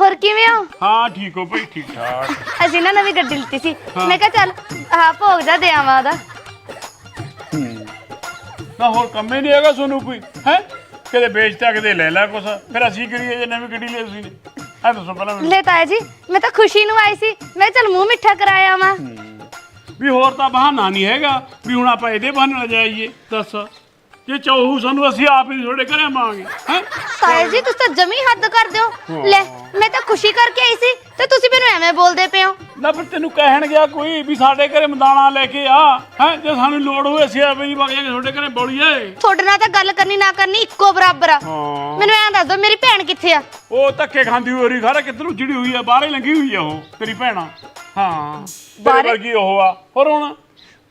ਹੋਰ ਕਿਵੇਂ ਹੋ? ਹਾਂ ਠੀਕ ਹੋ ਭਾਈ ਠੀਕ ਠਾਕ। ਅਸੀਂ ਨਾ ਨਵੀਂ ਗੱਡੀ ਲਿੱਤੀ ਸੀ। ਮੈਂ ਕਿਹਾ ਚੱਲ ਆਹ ਭੋਗ ਜਾ ਦੇ ਆਵਾਂ ਉਹਦਾ। ਨਾ ਹੋਰ ਕੰਮੇ ਨਹੀਂ ਹੈਗਾ ਸੋਨੂੰ ਕੋਈ ਹੈ? ਕਿਤੇ ਵੇਚਤਾ ਕਿਤੇ ਲੈ ਲੈ ਕੁਛ। ਫਿਰ ਅਸੀਂ ਕਰੀਏ ਜੇ ਨਵੀਂ ਗੱਡੀ ਲਈ ਤੁਸੀਂ? ਆ ਦੱਸੋ ਪਹਿਲਾਂ ਮੈਨੂੰ। ਲੈ ਤਾਇਆ ਜੀ ਮੈਂ ਤਾਂ ਖੁਸ਼ੀ ਨੂੰ ਆਈ ਸੀ। ਮੈਂ ਕਿਹਾ ਚੱਲ ਮੂੰਹ ਮਿੱਠਾ ਕਰਾਇਆ ਆਵਾਂ ਵੀ ਹੋਰ ਤਾਂ ਬਹਾਨਾ ਨਹੀਂ ਹੈਗਾ ਵੀ ਹੁਣ ਆਪਾਂ ਇਹਦੇ ਬਹਾਨੇ ਨਾਲ ਜਾਈਏ ਦੱਸ। ਜੇ ਚਾਹੂ ਸਾਨੂੰ ਅਸੀਂ ਆਪ ਹੀ ਤੁਹਾਡੇ ਘਰੇ ਆਵਾਂਗੇ ਹੈ? ਤਾਇਆ ਜੀ ਤੁਸੀਂ ਤਾਂ ਜਮੀ ਹੱਦ ਕਰਦੇ ਹੋ। ਲੈ ਮੈਂ ਤਾਂ ਖੁਸ਼ੀ ਕਰਕੇ ਆਈ ਸੀ ਤੇ ਤੁਸੀਂ ਮੈਨੂੰ ਐਵੇਂ ਬੋਲਦੇ ਪਏ ਹੋ। ਨਾ ਫਿਰ ਤੈਨੂੰ ਕਹਿਣ ਗਿਆ ਕੋਈ ਵੀ ਸਾਡੇ ਘਰੇ ਮਦਾਨਾ ਲੈ ਕੇ ਆ ਹੈ? ਜੇ ਸਾਨੂੰ ਲੋੜ ਹੋਵੇ ਅਸੀਂ ਆਪੇ ਹੀ ਵਗ ਜਾਗੇ ਤੁਹਾਡੇ ਘਰੇ ਬੋਲੀਏ। ਤੁਹਾਡੇ ਨਾਲ ਤਾਂ ਗੱਲ ਕਰਨੀ ਨਾ ਕਰਨੀ ਇੱਕੋ ਬਰਾਬਰ ਆ। ਮੈਨੂੰ ਐਂ ਦੱਸ ਦਿਓ ਮੇਰੀ ਭੈਣ ਕਿੱਥੇ ਆ? ਉਹ ਧੱਕੇ ਖਾਂਦੀ ਹੋਈ ਰਹੀ ਖਾਰਾ ਕਿੱਧਰੋਂ ਚਿੜੀ ਹੋਈ ਆ ਬਾਹਰੇ ਲੰਗੀ ਹੋਈ ਆ ਉਹ ਤੇਰੀ ਭੈਣਾ ਹਾਂ ਬਾਹਰੇ? ਵਰਗੀ ਉਹ ਆ। ਹੋਰ ਹੁਣ?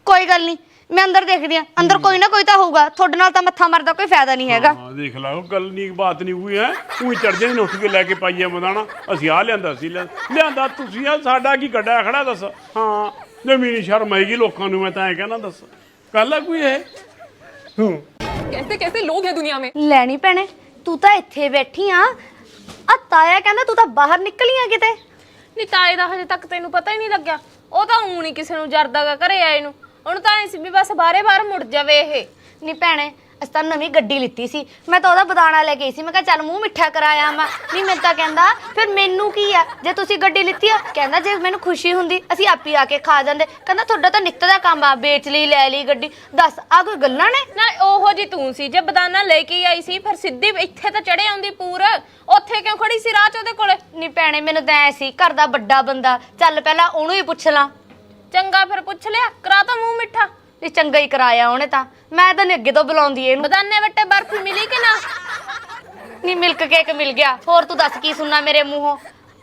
ਕੋਈ ਗੱਲ ਨਹੀਂ ਮੈਂ ਅੰਦਰ ਦੇਖਦੀ ਆ ਅੰਦਰ ਕੋਈ ਨਾ ਕੋਈ ਤਾਂ ਹੋਊਗਾ ਤੁਹਾਡੇ ਨਾਲ ਤਾਂ ਮੱਥਾ ਮਾਰਦਾ ਕੋਈ ਫਾਇਦਾ ਨਹੀਂ ਹੈਗਾ ਹਾਂ ਦੇਖ ਲਾ ਉਹ ਗੱਲ ਨਹੀਂ ਬਾਤ ਨਹੀਂ ਹੋਈ ਹੈ ਉਹੀ ਚੜ ਜਾਣੀ ਨੇ ਉੱਠ ਕੇ ਲੈ ਕੇ ਪਾਈਏ ਮਦਾਨਾ ਅਸੀਂ ਆ ਲਿਆਂਦਾ ਸੀ ਲਿਆ- ਲਿਆਂਦਾ ਤੁਸੀਂ ਆ ਸਾਡਾ ਕੀ ਕੱਢਿਆ ਖੜਾ ਦੱਸ ਹਾਂ ਜਮੀ ਨਹੀਂ ਸ਼ਰਮ ਆਏਗੀ ਲੋਕਾਂ ਨੂੰ ਮੈਂ ਤਾਂ ਐ ਕਹਿਣਾ ਦੱਸ ਗੱਲ ਆ ਕੋਈ ਇਹ ਹੂੰ कैसे कैसे लोग हैं दुनिया में ਲੈਣੀ ਭੈਣੇ ਤੂੰ ਤਾਂ ਇੱਥੇ ਬੈਠੀ ਆ ਆ ਤਾਇਆ ਕਹਿੰਦਾ ਤੂੰ ਤਾਂ ਬਾਹਰ ਨਿਕਲੀ ਆ ਕਿਤੇ ਨੀ ਤਾਏ ਦਾ ਹਜੇ ਤੱਕ ਤੈਨੂੰ ਪਤਾ ਹੀ ਨਹੀਂ ਲੱਗਿਆ ਉਹ ਤਾਂ ਊਂ ਨਹੀਂ ਕਿਸੇ ਨੂੰ ਜਰਦਾਗਾ ਘਰੇ ਆਏ ਨੂੰ ਉਹਨੂੰ ਤਾਂ ਐ ਸੀ ਵੀ ਬਸ ਬਾਰੇ ਬਾਹਰ ਮੁੜ ਜਾਵੇ ਇਹ। ਨਹੀਂ ਭੈਣੇ ਅਸੀਂ ਤਾਂ ਨਵੀਂ ਗੱਡੀ ਲਿੱਤੀ ਸੀ। ਮੈਂ ਤਾਂ ਉਹਦਾ ਬਦਾਨਾ ਲੈ ਕੇ ਆਈ ਸੀ। ਮੈਂ ਕਿਹਾ ਚੱਲ ਮੂੰਹ ਮਿੱਠਾ ਕਰਾਇਆ ਮੈਂ ਨਹੀਂ ਮੈਂ ਤਾਂ ਕਹਿੰਦਾ ਫਿਰ ਮੈਨੂੰ ਕੀ ਆ? ਜੇ ਤੁਸੀਂ ਗੱਡੀ ਲਿੱਤੀ ਆ ਕਹਿੰਦਾ ਜੇ ਮੈਨੂੰ ਖੁਸ਼ੀ ਹੁੰਦੀ ਅਸੀਂ ਆਪੀ ਆ ਕੇ ਖਾ ਜਾਂਦੇ। ਕਹਿੰਦਾ ਤੁਹਾਡਾ ਤਾਂ ਨਿੱਤ ਦਾ ਕੰਮ ਆ ਵੇਚ ਲਈ ਲੈ ਲਈ ਗੱਡੀ। ਦੱਸ ਆ ਕੋਈ ਗੱਲਾਂ ਨੇ? ਨਾ ਉਹੋ ਜੀ ਤੂੰ ਸੀ। ਜੇ ਬਦਾਨਾ ਲੈ ਕੇ ਆਈ ਸੀ ਫਿਰ ਸਿੱਧੀ ਇੱਥੇ ਤਾਂ ਚੜੇ ਆਉਂਦੀ ਪੂਰ। ਉੱਥੇ ਕਿਉਂ ਖੜੀ ਸੀ ਰਾਹ ਚ ਉਹਦੇ ਕੋਲੇ? ਨਹੀਂ ਭੈਣੇ ਮੈਨੂੰ ਤਾਂ ਐ ਸੀ ਘਰ ਦਾ ਵੱਡਾ ਬੰਦਾ। ਚੱਲ ਪਹਿਲਾਂ ਉਹਨੂੰ ਹੀ ਪੁੱਛ ਲਾਂ। ਚੰਗਾ ਫਿਰ ਪੁੱਛ ਲਿਆ ਕਰਾ ਤਾ ਮੂੰਹ ਮਿੱਠਾ। ਨਹੀਂ ਚੰਗਾ ਹੀ ਕਰਾਇਆ ਉਹਨੇ ਤਾਂ। ਮੈਂ ਤਾਂ ਨੀ ਅੱਗੇ ਤੋਂ ਬੁਲਾਉਂਦੀ ਇਹਨੂੰ। ਬਦਾਨੇ ਵੱਟੇ ਬਰਫੀ ਮਿਲੀ ਕਿ ਨਾ? ਨਹੀਂ ਮਿਲਕ ਕੇਕ ਮਿਲ ਗਿਆ। ਹੋਰ ਤੂੰ ਦੱਸ ਕੀ ਸੁਣਨਾ ਮੇਰੇ ਮੂੰਹੋਂ?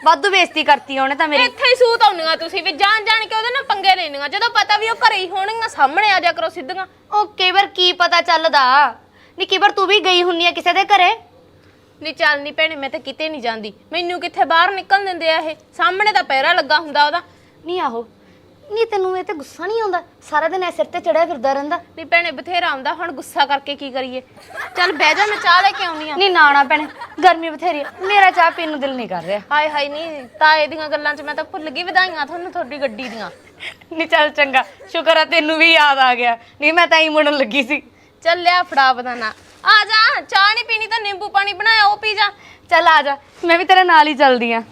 ਵਾਧੂ ਬੇਇੱਜ਼ਤੀ ਕਰਤੀ ਉਹਨੇ ਤਾਂ ਮੇਰੀ। ਇੱਥੇ ਹੀ ਸੂਤ ਆਉਂਦੀਆਂ ਤੁਸੀਂ ਵੀ। ਜਾਣ ਜਾਣ ਕੇ ਉਹਦੇ ਨਾਲ ਪੰਗੇ ਲੈਣੀਆਂ। ਜਦੋਂ ਪਤਾ ਵੀ ਉਹ ਘਰੇ ਹੀ ਹੋਣਗੀਆਂ ਸਾਹਮਣੇ ਆ ਜਾ ਕਰੋ ਸਿੱਧੀਆਂ। ਉਹ ਕਈ ਵਾਰ ਕੀ ਪਤਾ ਚੱਲਦਾ? ਨਹੀਂ ਕਈ ਵਾਰ ਤੂੰ ਵੀ ਗਈ ਹੁੰਨੀ ਆ ਕਿਸੇ ਦੇ ਘਰੇ? ਨਹੀਂ ਚੱਲ ਨਹੀਂ ਭੈਣੇ ਮੈਂ ਤਾਂ ਕਿਤੇ ਨਹੀਂ ਜਾਂਦੀ। ਮੈਨੂੰ ਕਿੱਥੇ ਬਾਹਰ ਨਿਕਲ ਦਿੰਦੇ ਆ ਇਹ? ਸਾਹਮਣੇ ਤਾਂ ਪਹਿਰਾ ਲੱਗਾ ਹੁੰਦਾ ਉਹਦਾ। ਨਹੀਂ ਆਹੋ ਨਹੀਂ ਤੈਨੂੰ ਇਹ ਤੇ ਗੁੱਸਾ ਨਹੀਂ ਆਉਂਦਾ? ਸਾਰਾ ਦਿਨ ਐ ਸਿਰ ਤੇ ਚੜਿਆ ਫਿਰਦਾ ਰਹਿੰਦਾ। ਨਹੀਂ ਭੈਣੇ ਬਥੇਰਾ ਆਉਂਦਾ ਹੁਣ ਗੁੱਸਾ ਕਰਕੇ ਕੀ ਕਰੀਏ? ਚੱਲ ਬਹਿ ਜਾ ਮੈਂ ਚਾਹ ਲੈ ਕੇ ਆਉਣੀ ਆ ਨਹੀਂ ਨਾ ਨਾ ਭੈਣੇ ਗਰਮੀ ਬਥੇਰੀ ਆ। ਮੇਰਾ ਚਾਹ ਪੀਣ ਨੂੰ ਦਿਲ ਨਹੀਂ ਕਰ ਰਿਹਾ। ਹਾਏ ਹਾਏ ਨਹੀਂ ਤਾਏ ਦੀਆਂ ਗੱਲਾਂ 'ਚ ਮੈਂ ਤਾਂ ਭੁੱਲ ਗਈ ਵਧਾਈਆਂ ਤੁਹਾਨੂੰ ਤੁਹਾਡੀ ਗੱਡੀ ਦੀਆਂ। ਨਹੀਂ ਚੱਲ ਚੰਗਾ ਸ਼ੁਕਰ ਆ ਤੈਨੂੰ ਵੀ ਯਾਦ ਆ ਗਿਆ। ਨਹੀਂ ਮੈਂ ਤਾਂ ਹੀ ਮੁੜਨ ਲੱਗੀ ਸੀ। ਚੱਲ ਲਿਆ ਫੜਾ ਬਦਾਨਾ। ਆ ਜਾ ਚਾਹ ਨਹੀਂ ਪੀਣੀ ਤਾਂ ਨਿੰਬੂ ਪਾਣੀ ਬਣਾਇਆ ਉਹ ਪੀ ਜਾ। ਚੱਲ ਆ ਜਾ ਮੈਂ ਵੀ ਤੇਰੇ ਨਾਲ ਹੀ ਚੱਲਦੀ ਆ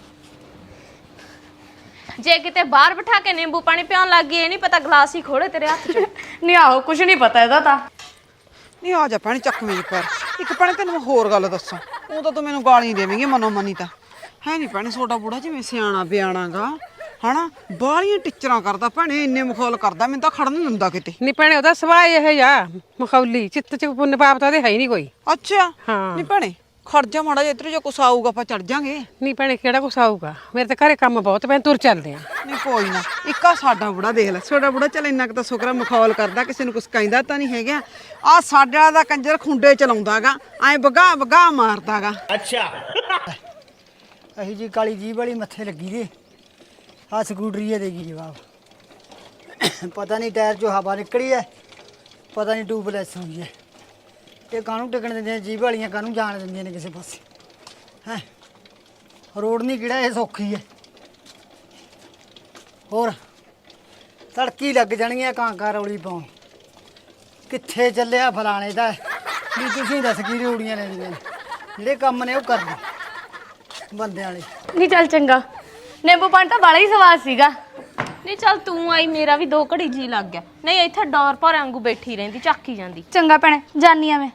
ਜੇ ਕਿਤੇ ਬਾਹਰ ਬਿਠਾ ਕੇ ਨਿੰਬੂ ਪਾਣੀ ਪਿਆਉਣ ਲੱਗ ਗਈ ਇਹ ਨਹੀਂ ਪਤਾ ਗਲਾਸ ਹੀ ਖੋਲੇ ਤੇਰੇ ਹੱਥ 'ਚ। ਨਹੀਂ ਆਹੋ ਕੁਝ ਨਹੀਂ ਪਤਾ ਇਹਦਾ ਤਾਂ। ਨਹੀਂ ਆ ਜਾ ਭੈਣੇ ਚੱਕ ਮੇਰੀ ਪਰ ਇੱਕ ਭੈਣੇ ਤੈਨੂੰ ਮੈਂ ਹੋਰ ਗੱਲ ਦੱਸਾਂ। ਉਹ ਤਾਂ ਤੂੰ ਮੈਨੂੰ ਗਾਲੀ ਦੇਵੇਂਗੀ ਮਨੋ ਮਨੀ ਤਾਂ। ਹੈ ਨਹੀਂ ਭੈਣੇ ਛੋਟਾ ਬੁੜਾ ਜਿਵੇਂ ਸਿਆਣਾ ਬਿਆਣਾਗਾ। ਹਨਾ? ਬਾਹਲੀਆਂ ਟਿਚਰਾਂ ਕਰਦਾ ਭੈਣੇ ਇੰਨੇ ਮਖੌਲ ਕਰਦਾ ਮੈਨੂੰ ਤਾਂ ਖੜਨ ਨਹੀਂ ਦਿੰਦਾ ਕਿਤੇ। ਨਹੀਂ ਭੈਣੇ ਉਹਦਾ ਸੁਭਾਅ ਇਹ ਜਾ ਮਖੌਲੀ ਚਿੱਤ ਚ ਪੁੰਨ ਪਾਪ ਤਾਂ ਉਹਦੇ ਹੈ ਹੀ ਨਹੀਂ ਕੋਈ। ਅੱਛਾ? ਹਾਂ। ਨਹੀਂ ਭੈਣੇ ਖੜ ਜਾ ਮਾੜਾ ਜਿਹਾ ਇੱਧਰ ਜੋ ਕੁਛ ਆਊਗਾ ਆਪਾਂ ਚੜ ਜਾਾਂਗੇ। ਨਹੀਂ ਭੈਣੇ ਕਿਹੜਾ ਕੁਛ ਆਊਗਾ? ਮੇਰੇ ਤਾਂ ਘਰੇ ਕੰਮ ਬਹੁਤ ਪੈਣ ਤੁਰ ਚੱਲਦੇ ਆ। ਨਹੀਂ ਕੋਈ ਨਾ। ਇੱਕਾ ਸਾਡਾ ਬੁੜਾ ਦੇਖ ਲੈ। ਛੋਟਾ ਬੁੜਾ ਚੱਲ ਇੰਨਾ ਕੁ ਤਾਂ ਸ਼ੁਕਰ ਆ ਮਖੌਲ ਕਰਦਾ ਕਿਸੇ ਨੂੰ ਕੁਛ ਕਹਿੰਦਾ ਤਾਂ ਨਹੀਂ ਹੈਗਾ। ਆ ਸਾਡੇ ਵਾਲਾ ਦਾ ਕੰਜਰ ਖੁੰਡੇ ਚਲਾਉਂਦਾਗਾ। ਐ ਬਗਾ ਬਗਾ ਮਾਰਦਾਗਾ। ਅਹੀ ਜੀ ਕਾਲੀ ਜੀਭ ਵਾਲੀ ਮੱਥੇ ਲੱਗੀ ਦੇ ਆ ਸਕੂਟਰੀ ਇਹ ਦੇਗੀ ਜਵਾਬ। ਪਤਾ ਨਹੀਂ ਟਾਇਰ ਚੋਂ ਹਵਾ ਨਿਕਲੀ ਹੈ ਪਤਾ ਨਹੀਂ ਟੂਬਲੈਸ ਹੋਈ ਹੈ ਇਹ ਕਾਹਨੂੰ ਟਿਕਣ ਦਿੰਦੀਆਂ ਜੀਭ ਵਾਲੀਆਂ ਕਾਹਨੂੰ ਜਾਣ ਦਿੰਦੀਆਂ ਨੇ ਕਿਸੇ ਪਾਸੇ? ਹੈ? ਰੋਡ ਨਹੀਂ ਕਿਹੜਾ, ਇਹ ਸੌਖੀ ਹੈ ਹੋਰ? ਤੜਕੀ ਲੱਗ ਜਾਣਗੀਆਂ ਕਾਂਕਾ ਰੌਲੀ ਪਾਉਣ। ਕਿੱਥੇ ਚੱਲਿਆ ਫਲਾਣੇ ਦਾ? ਵੀ ਤੁਸੀਂ ਦੱਸ ਕੀ ਰੂੜੀਆਂ ਲੈਣੀਆਂ ਨੇ? ਜਿਹੜੇ ਕੰਮ ਨੇ ਉਹ ਕਰ ਦੇ ਬੰਦਿਆਂ ਵਾਲੇ। ਨਹੀਂ, ਚੱਲ ਚੰਗਾ। ਨਿੰਬੂ ਪਾਣੀ ਤਾਂ ਬੜਾ ਹੀ ਸਵਾਦ ਸੀਗਾ। ਨਹੀਂ ਚੱਲ ਤੂੰ ਆਈ ਮੇਰਾ ਵੀ ਦੋ ਘੜੀ ਜੀ ਲੱਗ ਗਿਆ। ਨਹੀਂ ਇੱਥੇ ਡੋਰ ਭਰ ਵਾਂਗੂ ਬੈਠੀ ਰਹਿੰਦੀ ਝਾਕੀ ਜਾਂਦੀ। ਚੰਗਾ ਭੈਣੇ ਜਾਨੀ ਆ ਮੈਂ।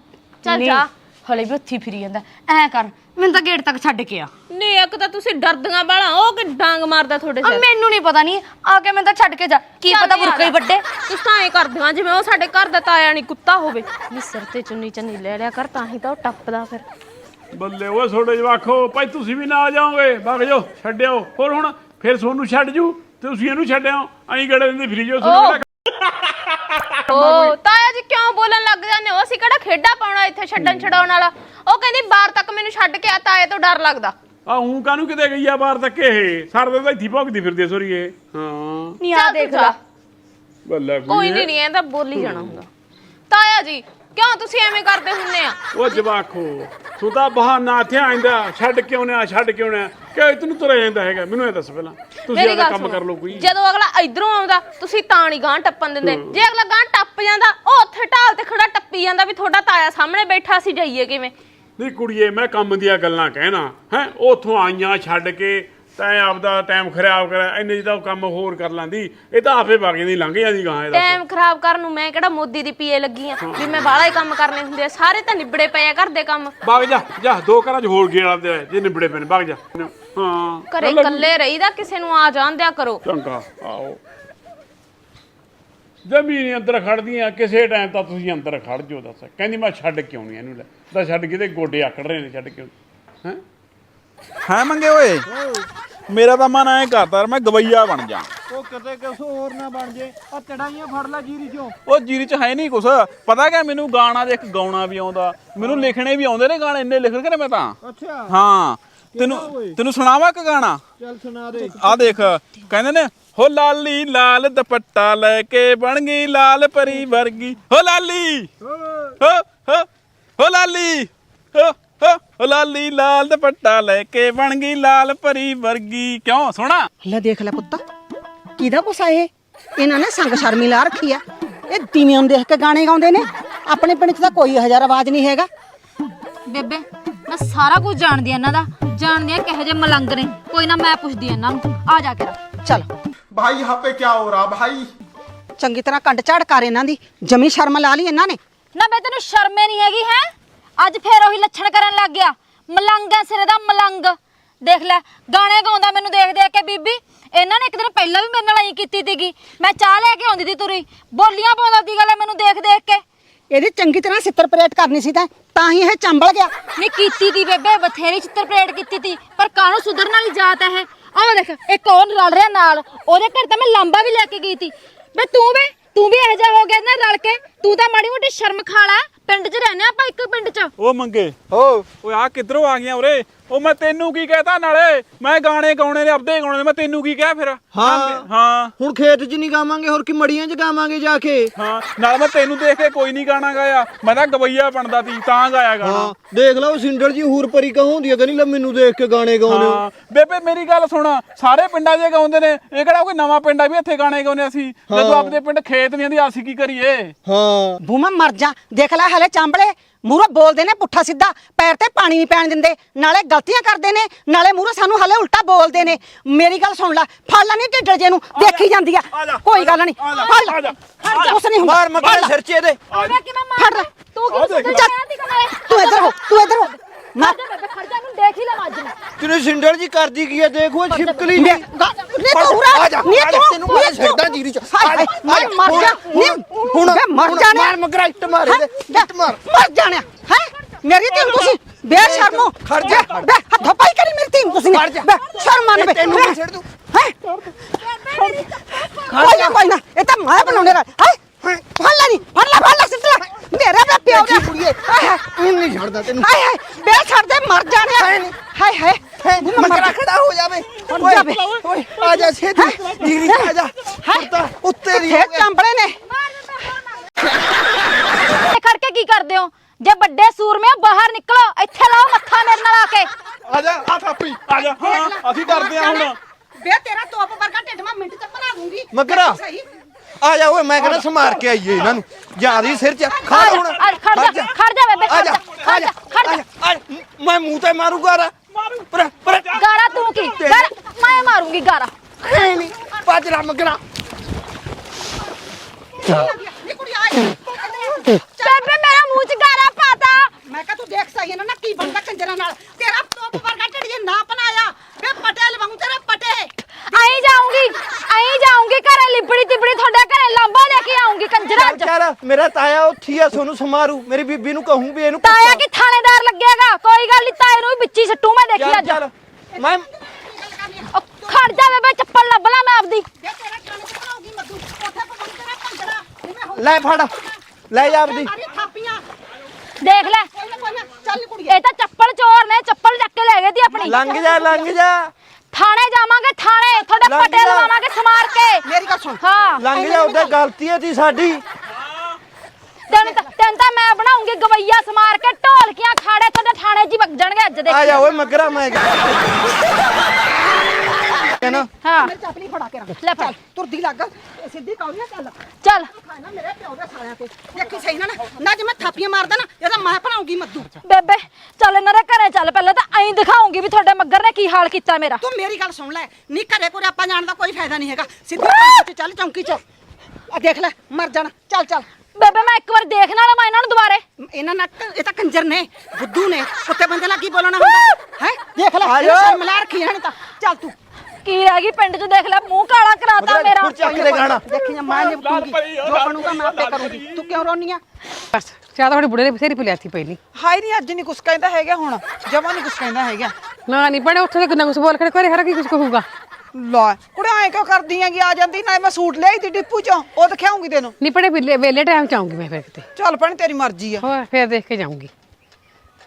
ਚੱਲ ਨਹੀਂ, ਜਾ। ਹਲੇ ਵੀ ਉੱਥੇ ਫਿਰੀ ਜਾਂਦਾ। ਐ ਕਰ ਮੈਨੂੰ ਤਾਂ ਗੇਟ ਤੱਕ ਛੱਡ ਕੇ ਆ। ਨਹੀਂ ਇੱਕ ਤਾਂ ਤੁਸੀਂ ਡਰਦੀਆਂ ਬਾਲਾ ਉਹ ਕਿ ਡਾਂਗ ਮਾਰਦਾ ਤੁਹਾਡੇ ਆ ਸਿਰ ਮੈਨੂੰ ਨਹੀਂ ਪਤਾ ਨਹੀਂ ਆ ਕੇ ਮੈਨੂੰ ਤਾਂ ਛੱਡ ਕੇ ਜਾ। ਕੀ ਪਤਾ ਨਹੀਂ ਬੁਰਕੇ ਹੀ। ਵੱਡੇ। ਤੁਸੀਂ ਤਾਂ ਐ ਕਰਦੀਆਂ ਜਿਵੇਂ ਉਹ ਸਾਡੇ ਘਰ ਦਾ ਤਾਇਆ ਨਹੀਂ ਕੁੱਤਾ ਹੋਵੇ। ਨੀ ਸਿਰ ਤੇ ਚੁੰਨੀ ਚੰਨੀ ਲੈ ਲਿਆ ਕਰ ਤਾਂ ਹੀ ਤਾਂ ਉਹ ਟੱਪਦਾ ਫਿਰ। ਬੱਲੇ ਓਏ ਛੋਟੇ ਜਵਾਖੋ ਭਾਈ ਤੁਸੀਂ ਵੀ ਨਾਲ ਜਾਓਗੇ। ਵਗ ਜਾਓ ਛੱਡਿਓ ਹੋਰ ਹੁਣ ਫਿਰ ਸੋਨੂੰ ਛੱਡ ਜੂ। ਤੁਸੀਂ ਇਹਨੂੰ ਛੱਡਿਓ ਐਂ ਗੜੇ ਦਿੰਦੇ ਫਿਰੀ ਤੁਹਾਨੂੰ ਕਿਹੜਾ ਓ। ਤਾਇਆ ਜੀ ਕਿਉਂ ਬੋਲਣ ਲੱਗ ਜਾਂਦੇ ਹੋ? ਅਸੀਂ ਕਿਹੜਾ ਖੇਡਾ ਪਾਉਣਾ ਇੱਥੇ ਛੱਡਣ ਛਡਾਉਣ ਵਾਲਾ? ਉਹ ਕਹਿੰਦੀ ਬਾਹਰ ਤੱਕ ਮੈਨੂੰ ਛੱਡ ਕੇ ਆ ਤਾਏ ਤੋਂ ਡਰ ਲੱਗਦਾ। ਆ ਹੂੰ ਕਾਨੂੰ ਕਿਤੇ ਗਈ ਆ ਬਾਹਰ ਤੱਕ ਇਹ? ਸਾਰਾ ਦਿਨ ਤਾਂ ਇੱਥੇ ਹੀ ਭੌਂਕਦੀ ਫਿਰਦੀ ਆ ਸੋਰੀਏ ਹਾਂ। ਨਹੀਂ ਆ ਚੱਲ ਤੂੰ ਦੇਖ ਜਾ। ਲੈ ਬੱਲੇ ਕੋਈ ਨਹੀਂ ਨਹੀਂ ਇਹਦਾ ਬੋਲੀ ਜਾਣਾ ਹੁੰਦਾ। ਤਾਇਆ ਜੀ ਕਿਉਂ ਤੁਸੀਂ ਐਵੇਂ ਕਰਦੇ ਹੁੰਨੇ ਆ? ਉਹ ਜਵਾਖੋ ਤੂੰ ਤਾਂ ਬਹਾਨਾ ਇੱਥੇ ਆਂਦਾ ਛੱਡ ਕਿਉਂ ਨੇ ਛੱਡ ਕਿਉਂ ਨੇ। ਕਿ ਤੈਨੂੰ ਤੁਰਿਆ ਜਾਂਦਾ ਹੈਗਾ ਮੈਨੂੰ ਇਹ ਦੱਸ ਪਹਿਲਾਂ। ਤੁਸੀਂ ਗੱਲ ਕੰਮ ਕਰ ਲਓ ਕੋਈ। ਜਦੋਂ ਅਗਲਾ ਇਧਰੋਂ ਆਉਂਦਾ ਤੁਸੀਂ ਤਾਂ ਨਹੀਂ ਗਾਂ ਟੱਪਣ ਦਿੰਦੇ। ਜੇ ਅਗਲਾ ਗਾਂ ਟੱਪ ਜਾਂਦਾ ਉਹ ਉੱਥੇ ਢਾਲ ਤੇ ਖੜਾ ਟੱਪੀ ਜਾਂਦਾ ਵੀ ਤੁਹਾਡਾ ਤਾਇਆ ਸਾਹਮਣੇ ਬੈਠਾ ਸੀ ਜਾਈਏ ਕਿਵੇਂ? ਨਹੀਂ ਕੁੜੀਏ ਮੈਂ ਕੰਮ ਦੀਆਂ ਗੱਲਾਂ ਕਹਿਣਾ ਹੈ ਉਥੋਂ ਆਈਆਂ ਛੱਡ ਕੇ ਤੈਂ ਆਪਦਾ ਟਾਈਮ ਖਰਾਬ ਕਰਿਆ ਇੰਨੇ ਜਿਹਦਾ ਕੰਮ ਹੋਰ ਕਰ ਲਾਂਦੀ। ਇਹ ਤਾਂ ਆਪੇ ਵਗ ਜਾਂਦੀ ਲੰਘ ਜਾਂਦੀ ਗਾਂ ਇਹਦਾ। ਟਾਈਮ ਖਰਾਬ ਕਰਨ ਨੂੰ ਮੈਂ ਕਿਹੜਾ ਮੋਦੀ ਦੀ ਪੀਏ ਲੱਗੀ ਆ? ਵੀ ਮੈਂ ਬਾਹਲਾ ਹੀ ਕੰਮ ਕਰਨੇ ਹੁੰਦੇ ਆ। ਸਾਰੇ ਤਾਂ ਨਿਬੜੇ ਪਏ ਆ ਘਰ ਦੇ ਕੰਮ। ਵਗ ਜਾ ਜਾ ਦੋ ਘਰਾਂ 'ਚ ਹੋਰ ਗੇੜਾ ਦੇ ਜੇ ਨਿਬੜੇ ਪੈਣ ਵਗ ਜਾ। ਹਾਂ। ਘਰੇ ਇਕੱਲੇ ਰਹੀਦਾ ਕਿਸੇ ਨੂੰ ਆ ਜਾਣ ਦਿਆ ਕਰੋ। ਚੰਗਾ ਆਓ। ਜ਼ਮੀਨ ਅੰਦਰ ਖੜਦੀਆਂ ਕਿਸੇ ਟਾਈਮ ਤਾਂ ਤੁਸੀਂ ਅੰਦਰ ਖੜ ਜਾਓ ਦੱਸ। ਕਹਿੰਦੀ ਮੈਂ ਛੱਡ ਕਿਉਂ ਨਹੀਂ ਇਹਨੂੰ ਲੈ। ਤਾਂ ਛੱਡ ਕੇ ਤੇ ਗੋਡੇ ਆਕੜ ਰਹੇ ਨੇ ਛੱਡ ਕਿਉਂ ਹੈ? ਹੈ ਮੰਗੇ ਓਏ? ਮੇਰਾ ਤਾਂ ਮਨ ਐ ਕਰਦਾ ਯਾਰ ਮੈਂ ਗਵਈਆ ਬਣ ਜਾ। ਉਹ ਕਿਤੇ ਕਿਸ ਹੋਰ ਨਾ ਬਣ ਜੇ। ਆ ਤੜਾਈਆਂ ਫੜ ਲੈ ਜੀਰੀ ਚੋਂ। ਉਹ ਜੀਰੀ ਚ ਹੈ ਨਹੀਂ ਕੁਛ। ਪਤਾ ਕਿ ਮੈਨੂੰ ਗਾਣਾ ਦੇ ਇੱਕ ਗਾਉਣਾ ਵੀ ਆਉਂਦਾ। ਮੈਨੂੰ ਲਿਖਣੇ ਵੀ ਆਉਂਦੇ ਨੇ ਗਾਣੇ ਇੰਨੇ ਲਿਖ ਕੇ ਨੇ ਮੈਂ ਤਾਂ। ਅੱਛਾ। ਹਾਂ। ਤੈਨੂੰ ਤੈਨੂੰ ਸੁਣਾਵਾਂ ਇੱਕ ਗਾਣਾ? ਚੱਲ ਸੁਣਾ ਦੇ। ਆ ਦੇਖ ਕਹਿੰਦੇ ਨੇ ਹੋ ਲਾਲੀ ਲਾਲ ਦੁਪੱਟਾ ਲੈ ਕੇ ਬਣ ਗਈ ਲਾਲ ਪਰੀ ਵਰਗੀ। ਹੋ ਲਾਲੀ। ਹੋ ਹੋ ਹੋ ਲਾਲੀ। ਹੋ। ਹੋ ਹੋ ਲਾਲੀ ਲਾਲ ਦੁਪੱਟਾ ਲੈ ਕੇ ਬਣ ਗਈ ਲਾਲ ਪਰੀ ਵਰਗੀ ਕਿਉਂ ਸੋਹਣਾ ਲੈ ਦੇਖ ਲੈ ਪੁੱਤ ਕਿਹਦਾ ਕੁਛ ਆ ਇਹ ਇਹਨਾਂ ਨੇ ਸੰਗ ਸ਼ਰਮੀ ਲਾ ਰੱਖੀ ਆ ਇਹ ਤੀਵੀਆਂ ਨੂੰ ਦੇਖ ਕੇ ਗਾਣੇ ਗਾਉਂਦੇ ਨੇ ਆਪਣੇ ਪਿੰਡ 'ਚ ਤਾਂ ਕੋਈ ਹਜ਼ਾਰ ਆਵਾਜ਼ ਨਹੀਂ ਹੈਗਾ ਬੇਬੇ ਮੈਂ ਸਾਰਾ ਕੁਝ ਜਾਣਦੀ ਆ ਇਹਨਾਂ ਦਾ ਜਾਣਦੀ ਆ ਕਿਹੋ ਜਿਹੇ ਮਲੰਗ ਨੇ ਕੋਈ ਨਾ ਮੈਂ ਪੁੱਛਦੀ ਆ ਇਹਨਾਂ ਨੂੰ ਆ ਜਾ ਕੇ ਚਲ ਭਾਈ यहाँ पे क्या हो रहा भाई ਚੰਗੀ ਤਰ੍ਹਾਂ ਕੰਡ ਝਾੜ ਕਰ ਇਹਨਾਂ ਦੀ ਜਮੀ ਸ਼ਰਮ ਲਾ ਲਈ ਇਹਨਾਂ ਨੇ ਨਾ ਬੇ ਤੈਨੂੰ ਸ਼ਰਮੇ ਨਹੀਂ ਹੈਗੀ ਹੈ ਅੱਜ ਫੇਰ ਉਹੀ ਲੱਛਣ ਕਰਨ ਲੱਗ ਗਿਆ। ਮਲੰਗ ਆ ਸਿਰੇ ਦਾ ਮਲੰਗ। ਦੇਖ ਲੈ ਗਾਣੇ ਗਾਉਂਦਾ ਮੈਨੂੰ ਦੇਖ ਦੇਖ ਕੇ ਬੀਬੀ। ਇਹਨਾਂ ਨੇ ਇੱਕ ਦਿਨ ਪਹਿਲਾਂ ਵੀ ਮੇਰੇ ਨਾਲ ਐਂ ਕੀਤੀ ਤੀਗੀ ਮੈਂ ਚਾਹ ਲੈ ਕੇ ਆਉਂਦੀ ਤੀ ਤੁਰੀ। ਬੋਲੀਆਂ ਪਾਉਂਦਾ ਦੀ ਗੱਲ ਮੈਨੂੰ ਦੇਖ ਦੇਖ ਕੇ। ਇਹਦੀ ਚੰਗੀ ਤਰ੍ਹਾਂ ਸਿੱਤਰ ਪਰੇਡ ਕਰਨੀ ਸੀ ਤਾਂ ਤਾਂ ਹੀ ਇਹ ਚੰਬਲ ਗਿਆ। ਨਹੀਂ ਕੀਤੀ ਤੀ ਬੇਬੇ ਬਥੇਰੀ ਚਿੱਤਰ ਪਰੇਡ ਕੀਤੀ ਤੀ। ਪਰ ਕਾਹਨੂੰ ਸੁਧਰਨ ਵਾਲੀ ਜਾਤ ਹੈ ਆਹ ਦੇਖ ਇੱਕ ਕੌਣ ਰਲ ਰਿਹਾ ਨਾਲ। ਉਹਦੇ ਘਰ ਤਾਂ ਮੈਂ ਲਾਂਬਾ ਵੀ ਲੈ ਕੇ ਗਈ ਤੀ। ਬੇ ਤੂੰ ਵੇ ਤੂੰ ਵੀ ਇਹੋ ਜਿਹਾ ਹੋ ਗਿਆ ਨਾ ਰਲ ਕੇ। ਤੂੰ ਤਾਂ ਮਾੜੀ ਮੋਟੀ ਸ਼ਰਮ ਖਾ ਲੈ। ਪਿੰਡ 'ਚ ਰਹਿੰਦੇ ਆਪਾਂ ਇੱਕ ਪਿੰਡ 'ਚ। ਉਹ ਮੰਗੇ। हो ਓਏ ਆ ਕਿੱਧਰੋਂ ਆ ਗਿਆ ਉਰੇ? ਉਹ ਮੈਂ ਤੈਨੂੰ ਕੀ ਕਹਤਾ ਨਾਲੇ? ਮੈਂ ਗਾਣੇ ਗਾਉਣੇ ਨੇ ਆਪਦੇ ਗਾਉਣੇ ਨੇ ਮੈਂ ਤੈਨੂੰ ਕੀ ਕਹਿ ਫਿਰ? ਹਾਂ। ਹਾਂ। ਹੁਣ ਖੇਤ 'ਚ ਨਹੀਂ ਗਾਵਾਂਗੇ ਹੋਰ ਕੀ ਮੜੀਆਂ 'ਚ ਗਾਵਾਂਗੇ ਜਾ ਕੇ? ਹਾਂ। ਨਾਲ ਮੈਂ ਤੈਨੂੰ ਦੇਖ ਕੇ ਕੋਈ ਨਹੀਂ ਗਾਣਾ ਗਾਇਆ। ਮੈਂ ਤਾਂ ਗਵਈਆ ਬਣਦਾ ਸੀ ਤਾਂ ਗਾਇਆ ਗਾਣਾ। ਹਾਂ ਦੇਖ ਲਓ ਸਿੰਡਲ ਜੀ ਹੂਰ ਪਰੀ ਕਹੋਂ ਹੁੰਦੀ ਹੈ ਕਹਿੰਦੀ ਲੈ ਮੈਨੂੰ ਦੇਖ ਕੇ ਗਾਣੇ ਗਾਉਂਦੇ ਹੋ। ਹਾਂ। ਬੇਬੇ ਮੇਰੀ ਗੱਲ ਸੁਣ ਸਾਰੇ ਪਿੰਡਾਂ 'ਚ ਗਾਉਂਦੇ ਨੇ। ਇਹ ਕਿਹੜਾ ਕੋਈ ਨਵਾਂ ਪਿੰਡ ਆ ਵੀ ਇੱਥੇ ਗਾਣੇ ਗਾਉਂਦੇ ਅਸੀਂ? ਜਦੋਂ ਆਪਦੇ ਪਿੰਡ ਖੇਤ ਨਹੀਂ ਆਂਦੀ ਅਸੀਂ ਕੀ ਕਰੀਏ? ਹਾਂ। ਬੂਮਾ ਮਰ ਜਾ। ਦੇਖ ਲੈ ਹਲੇ ਚੰਬਲੇ। ਮੂਹਰੋਂ ਬੋਲਦੇ ਨੇ ਪੁੱਠਾ ਸਿੱਧਾ ਪੈਰ ਤੇ ਪਾਣੀ ਨਹੀਂ ਪੈਣ ਦਿੰਦੇ ਨਾਲੇ ਗਲਤੀਆਂ ਕਰਦੇ ਨੇ ਨਾਲੇ ਮੂਹਰੋਂ ਸਾਨੂੰ ਹਲੇ ਉਲਟਾ ਬੋਲਦੇ ਨੇ। ਮੇਰੀ ਗੱਲ ਸੁਣ ਲੈ ਫੜ ਲੈ ਨਹੀਂ ਢਿੱਡਲ ਜੇ ਨੂੰ ਦੇਖੀ ਜਾਂਦੀ ਆ। ਕੋਈ ਗੱਲ ਨਹੀਂ ਫੜ ਲੈ ਕੁਛ ਨਹੀਂ ਹੁੰਦਾ ਮਾਰ ਮਗਰ ਸਿਰ 'ਚ ਇਹਦੇ। ਅਰੇ ਕਿਵੇਂ ਫੜ ਲੈ। ਤੂੰ ਕੀ ਸੁਧਰ ਚੱਲ, ਗਿਆ ਤੀ ਕਨਾਲੇ ਤੂੰ ਇੱਧਰ ਹੋ ਤੂੰ ਇੱਧਰ ਹੋ। ਮਾਰ ਖੜ ਜਾ ਬੇਬੇ ਖੜ ਜਾ ਇਹਨੂੰ ਦੇਖ ਹੀ ਲੈ ਅੱਜ ਮੈਂ ਤੈਨੂੰ ਸਿੰਡਲ ਜੀ ਕਰਦੀ ਕੀ ਹੈ ਦੇਖ ਉਹ ਛਿਪਕਲੀ ਨੀ ਜੀ ਤੂੰ ਉਰਾ ਆ ਜਾ, ਨੀ ਆ ਜਾ, ਤੂੰ ਤੈਨੂੰ ਮੈਂ ਛੱਡਦਾ ਜੀਰੀ 'ਚ। ਮੈਂ ਮਰ ਜਾ। ਨੀ ਹੁਣ ਮੈਂ ਮਰ ਜਾਣਾ ਮਾਰ ਮਗਰ ਇੱਟ ਮਾਰ ਇਹਦੇ ਇੱਟ ਮਾਰ। ਮਰ ਜਾਣਾ ਹੈ? ਮੇਰੀ ਧੀ ਤੁਸੀਂ ਬੇਸ਼ਰਮੋ ਖੜ ਜਾ, ਖੜ ਬੇ ਹੱਥੋਂ ਪਾਈ ਕਰੀ ਮੇਰੀ ਧੀ ਨੂੰ ਤੁਸੀਂ। ਖੜ ਜਾ। ਬੇ ਸ਼ਰਮ ਮੰਨ ਬੇ। ਤੈਨੂੰ ਛੱਡ ਦੂੰ। ਹੈ? ਕੋਈ ਨਾ ਕੋਈ ਨਾ। ਇਹ ਤਾਂ ਮੈਂ ਬਣਾਉਣੇ ਦਾ ਹੈ? ਫੜ ਲੈ ਨਹੀਂ ਫੜ ਲੈ ਫੜ ਲੈ ਸਿੱਟ ਲੈ ਮੇਰੇ ਬੇ ਪਿਓ ਦੇ ਕੁੜੀਏ ਹਾਏ। ਹਾਏ ਇਹ ਨਹੀਂ ਛੱਡਦਾ ਤੈਨੂੰ। ਹਾਏ ਹਾਏ ਬੇ ਛੱਡ ਦੇ ਮਰ ਜਾਣਿਆ ਹਾਏ ਹਾਏ ਨੀ ਮੈਂ ਮਰ ਮਗਰ ਜਾ। ਖੜਾ ਹੋ ਜਾਵੇ। ਉੱਠ ਓਏ ਜਾ ਬੇ। ਓਏ ਆ ਜਾ ਛੇਤੀ। 'ਚ ਆ ਜਾ। ਹੈ? ਉੱਤੇ ਦੀ ਫੇਰ ਚੰਬੜੇ ਨੇ? ਇਹ ਖੜ ਕੇ ਕੀ ਕਰਦੇ ਹੋ? ਜੇ ਵੱਡੇ ਸੂਰਮੇ ਹੋ, ਬਾਹਰ ਨਿਕਲੋ ਇੱਥੇ ਲਾਓ ਮੱਥਾ ਮੇਰੇ ਨਾਲ ਆ ਕੇ। ਆ ਜਾ ਆ ਥਾਪੀ ਆ ਜਾ ਹਾਂ ਅਸੀਂ ਕਰਦੇ ਆ ਹੁਣ। ਬੇ ਤੇਰਾ ਤੋਪ ਵਰਗਾ ਢਿੱਡ ਮੈਂ ਮਿੰਟ ਚ ਬਣਾ ਦੂੰਗੀ। ਮਗਰਾ ਸਹੀ। ਆ ਜਾ ਓਏ ਮੈਂ ਕਹਿੰਦਾ ਸਮਾਰ ਕੇ ਆਈਏ ਇਹਨਾਂ ਨੂੰ। ਜਿਆਦੀ ਸਿਰ 'ਚ ਜਾ, ਹੁਣ। ਖੜ ਜਾ ਖੜ ਜਾ। ਬੇਬੇ ਖੜ ਜਾ ਖੜ ਜਾ ਖੜ ਜਾ। ਜਾ, ਆ ਜਾ। ਮੈਂ ਮੂੰਹ ਤੇ ਮਾਰੂਗਾ ਰਾ ਪਰ ਪਰ। ਗਾਰਾ ਤੂੰ ਕੀ? ਗਾਰਾ ਮੈਂ ਮਾਰੂੰਗੀ ਗਾਰਾ। ਹੈ ਨਹੀਂ ਭੱਜ ਰਾ ਮਗਰਾ ਕੁੜੀ ਆ ਜਾ। ਬੇਬੇ ਮੇਰਾ ਮੂੰਹ ਚ ਗਾਰਾ ਪਾਤਾ। ਮੈਂ ਕਿਹਾ ਤੂੰ ਦੇਖ ਸਹੀ ਨਾ ਨਾ ਕੀ ਬਣਦਾ ਕੰਜਰਾਂ ਨਾਲ। ਤੇਰਾ ਤੋਪ ਵਰਗਾ ਢਿੱਡ ਜੇ ਨਾ ਬਣਾਇਆ ਵੇ ਪਟੇ ਲਵਾਉਂ ਤੇਰੇ ਪਟੇ। ਆਈ ਜਾਊਂਗੀ ਆਈ ਜਾਊਂਗੀ ਘਰੇ ਲਿਬੜੀ ਤਿਬੜੀ ਤੁਹਾਡੇ ਘਰੇ ਲਾਂਬਾ ਲੈ ਕੇ ਆਉਂਗੀ ਕੰਜਰਾ ਚੱਲ ਚੱਲ ਮੇਰਾ ਤਾਇਆ ਉੱਥੀ ਆ ਸੋਨੂੰ ਸਮਾਰੂ ਮੇਰੀ ਬੀਬੀ ਨੂੰ ਕਹੂੰ ਵੀ ਇਹਨੂੰ ਤਾਇਆ ਕੀ ਥਾਣੇਦਾਰ ਲੱਗੇਗਾ ਕੋਈ ਗੱਲ ਨਹੀਂ ਤਾਏ ਨੂੰ ਵੀ ਵਿੱਚੀ ਸੱਟੂ ਮੈਂ ਦੇਖੀ ਚੱਲ ਅੱਜ। ਚੱਲ। ਮੈਂ ਉਹ ਖੜ ਜਾ ਬੇਬੇ ਚੱਪਲ ਲੱਭ ਲਾ ਮੈਂ ਆਪਦੀ। ਵੇ ਤੇਰਾ ਕੰਨ ਚ ਬਣਾਉਗੀ ਮੱਦੂ ਉੱਥੇ ਪਵਨ ਤੇਰਾ ਕੰਜਰਾ ਜਿਵੇਂ ਹੋ ਲੈ ਫੜ। ਲੈ ਜਾ ਆਪਦੀ। ਥਾਪੀਆਂ। ਦੇਖ ਲੈ। ਕੋਈ ਨਾ ਕੋਈ ਨਾ ਚੱਲ ਕੁੜੀਏ। ਇਹ ਤਾਂ ਚੱਪਲ ਚੋਰ ਨੇ ਚੱਪਲ ਚੱਕ ਕੇ ਲੈ ਗਏ ਦੀ ਆਪਣੀ। ਲੰਘ ਜਾ ਲੰਘ ਜਾ। ਥਾਣੇ ਜਾਵਾਂਗੇ ਥਾਣੇ। ਤੁਹਾਡੇ ਲੰਘ ਪਟੇ ਜਾ। ਲਵਾਵਾਂਗੇ ਸਮਾਰ ਕੇ। ਮੇਰੀ ਗੱਲ ਸੁਣ। ਹਾਂ। ਲੰਘ ਜਾ ਉਹਦੇ ਗਲਤੀ ਹੈ ਤੀ ਸਾਡੀ। ਤੈਨੂੰ ਤਾਂ ਤੈਨੂੰ ਤਾਂ ਮੈਂ ਬਣਾਉਂਗੀ ਗਵਈਆ ਸਮਾਰ ਕੇ। ਢੋਲਕੀਆਂ ਖਾੜੇ ਤੁਹਾਡੇ ਥਾਣੇ 'ਚ ਹੀ ਵਗ ਜਾਣਗੇ ਅੱਜ ਦੇ ਆ ਜਾ ਓਏ ਮਗਰਾ ਮੈਂ ਹਾਂ। ਮੇਰੀ ਚਾਪਲੀ ਫੜਾ ਕੇ ਰੱਖ ਲੈ ਫੜ। ਤੁਰਦੀ ਲੱਗ। ਸਿੱਧੀ ਕੌਲੀਆਂ ਚੱਲ। ਚੱਲ। ਖਾਣਾ ਮੇਰੇ ਪਿਓ ਦੇ ਸਾਲਿਆਂ ਤੇ ਦੇਖੀ ਸਹੀ ਨਾ ਨਾ। ਨਾ ਜੇ ਮੈਂ ਥਾਪੀਆਂ ਮਾਰਦਾ ਨਾ ਇਹਦਾ ਮੈਂ ਭਰਾਉਂਗੀ ਮੱਦੂ ਬੇਬੇ ਚੱਲ ਇਹਨਾਂ ਦੇ ਘਰੇ ਚੱਲ। ਪਹਿਲਾਂ ਤਾਂ ਐਂ ਦਿਖਾਉਂਗੀ ਵੀ ਤੁਹਾਡੇ ਮੱਗਰ ਨੇ ਕੀ ਹਾਲ ਕੀਤਾ ਮੇਰਾ। ਤੂੰ ਮੇਰੀ ਗੱਲ ਸੁਣ ਲੈ। ਨਹੀਂ ਘਰੇ ਕੋਰੇ ਆਪਾਂ ਜਾਣ ਦਾ ਕੋਈ ਫਾਇਦਾ ਨਹੀਂ ਹੈਗਾ। ਸਿੱਧੀ ਚੌਂਕੀ 'ਚ ਚੱਲ ਚੌਂਕੀ 'ਚ। ਆ ਦੇਖ ਲੈ ਮਰ ਜਾਣਾ। ਚੱਲ ਚੱਲ। ਬੇਬੇ ਮੈਂ ਇੱਕ ਵਾਰ ਦੇਖ ਨਾ ਲਵਾਂ ਇਹਨਾਂ ਨੂੰ ਦੁਬਾਰੇ। ਇਹਨਾਂ ਨਾਲ ਇਹ ਤਾਂ ਕੰਜਰ ਨੇ ਬੁੱਧੂ ਨੇ। ਕੁੱਤੇ ਬੰਦੇ ਨਾਲ ਕੀ ਬੋਲਣਾ ਹੁੰਦਾ? ਹੈ? ਦੇਖ ਲੈ ਇਹਨੂੰ ਸ਼ਰਮ ਲਾ ਰੱਖੀ ਹਨ ਤਾਂ। ਚੱਲ ਤੂੰ। ਕੀ ਰਹਿ ਗਈ ਪਿੰਡ 'ਚ? ਦੇਖ ਲੈ ਮੂੰਹ ਕਾਲਾ ਕਰਾਤਾ ਮੇਰਾ। ਹੁਣ ਚੱਕ ਦੇ ਗਾਣਾ ਦੇਖੀ ਜਾ ਮੈਂ ਨਿਪਟੂਗੀ ਜੋ ਬਣੂਗਾ ਮੈਂ ਆਪੇ ਕਰੂੰਗੀ। ਤੂੰ ਕਿਉਂ ਰੋਨੀ ਆ? ਬਸ ਚਾਹ ਤਾਂ ਤੁਹਾਡੇ ਬੁੜੇ ਨੇ ਬਥੇਰੀ ਪਿਲਾਤੀ ਪਹਿਲੀ। ਹਾਈ ਨਹੀਂ ਅੱਜ ਨਹੀਂ ਕੁਛ ਕਹਿੰਦਾ ਹੈਗਾ ਹੁਣ। ਜਮਾ ਨਹੀਂ ਕੁਛ ਕਹਿੰਦਾ ਹੈਗਾ। ਨਾ ਨਹੀਂ ਬਣੇ ਉੱਥੇ ਤੇ ਕਿੰਨਾ ਕੁਛ ਬੋਲ ਕੇ ਘਰੇ ਹਰ ਕੀ ਕੁਛ ਕਹੂਗਾ। ਲੈ ਕੁੜੇ ਐਂ ਕਿਉਂ ਕਰਦੀ ਹੈਗੀ? ਆ ਜਾਂਦੀ ਨਾ ਮੈਂ ਸੂਟ ਲਿਆਈ ਤੀ ਡਿੱਪੂ ਚੋਂ ਉਹ ਦਿਖਾਉਂਗੀ ਤੈਨੂੰ। ਨਹੀਂ ਬੜੇ ਵੇਲੇ ਵੇਲੇ ਟਾਈਮ ਚ ਆਉਂਗੀ ਮੈਂ ਫਿਰ ਕਿਤੇ। ਚੱਲ ਭੈਣ ਤੇਰੀ ਮਰਜ਼ੀ ਆ। ਹੋਰ ਫਿਰ ਦੇਖ ਕੇ ਜਾਊਂਗੀ।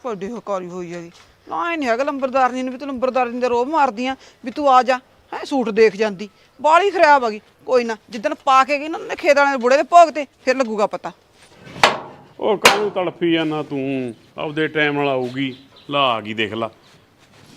ਵੱਡੀ ਹਕਾਰੀ ਹੋਈ ਹੈਗੀ। ਇਹ ਨਹੀਂ ਹੈਗਾ ਲੰਬਰਦਾਰਨੀ ਨੂੰ ਵੀ ਤੂੰ ਲੰਬਰਦਾਰਨੀ ਦਾ ਰੋਬ ਮਾਰਦੀ ਆ ਵੀ ਤੂੰ ਆ ਜਾ ਹੈ ਸੂਟ ਦੇਖ ਜਾਂਦੀ। ਬਾਲੀ ਖਰਾਬ ਹੈਗੀ ਕੋਈ ਨਾ ਜਿੱਦਣ ਪਾ ਕੇ ਗਈ ਨਾ ਉਹਨੇ ਖੇਤ ਵਾਲੇ ਬੁੜੇ ਦੇ ਭੋਗ ਤੇ ਫਿਰ ਲੱਗੂਗਾ ਪਤਾ। ਉਹ ਕਾਹਨੂੰ ਤੜਫੀ ਜਾਂਦਾ ਤੂੰ ਆਪਦੇ ਟਾਈਮ ਨਾਲ ਆਊਗੀ। ਲਾ ਆ ਗਈ ਦੇਖ ਲਾ।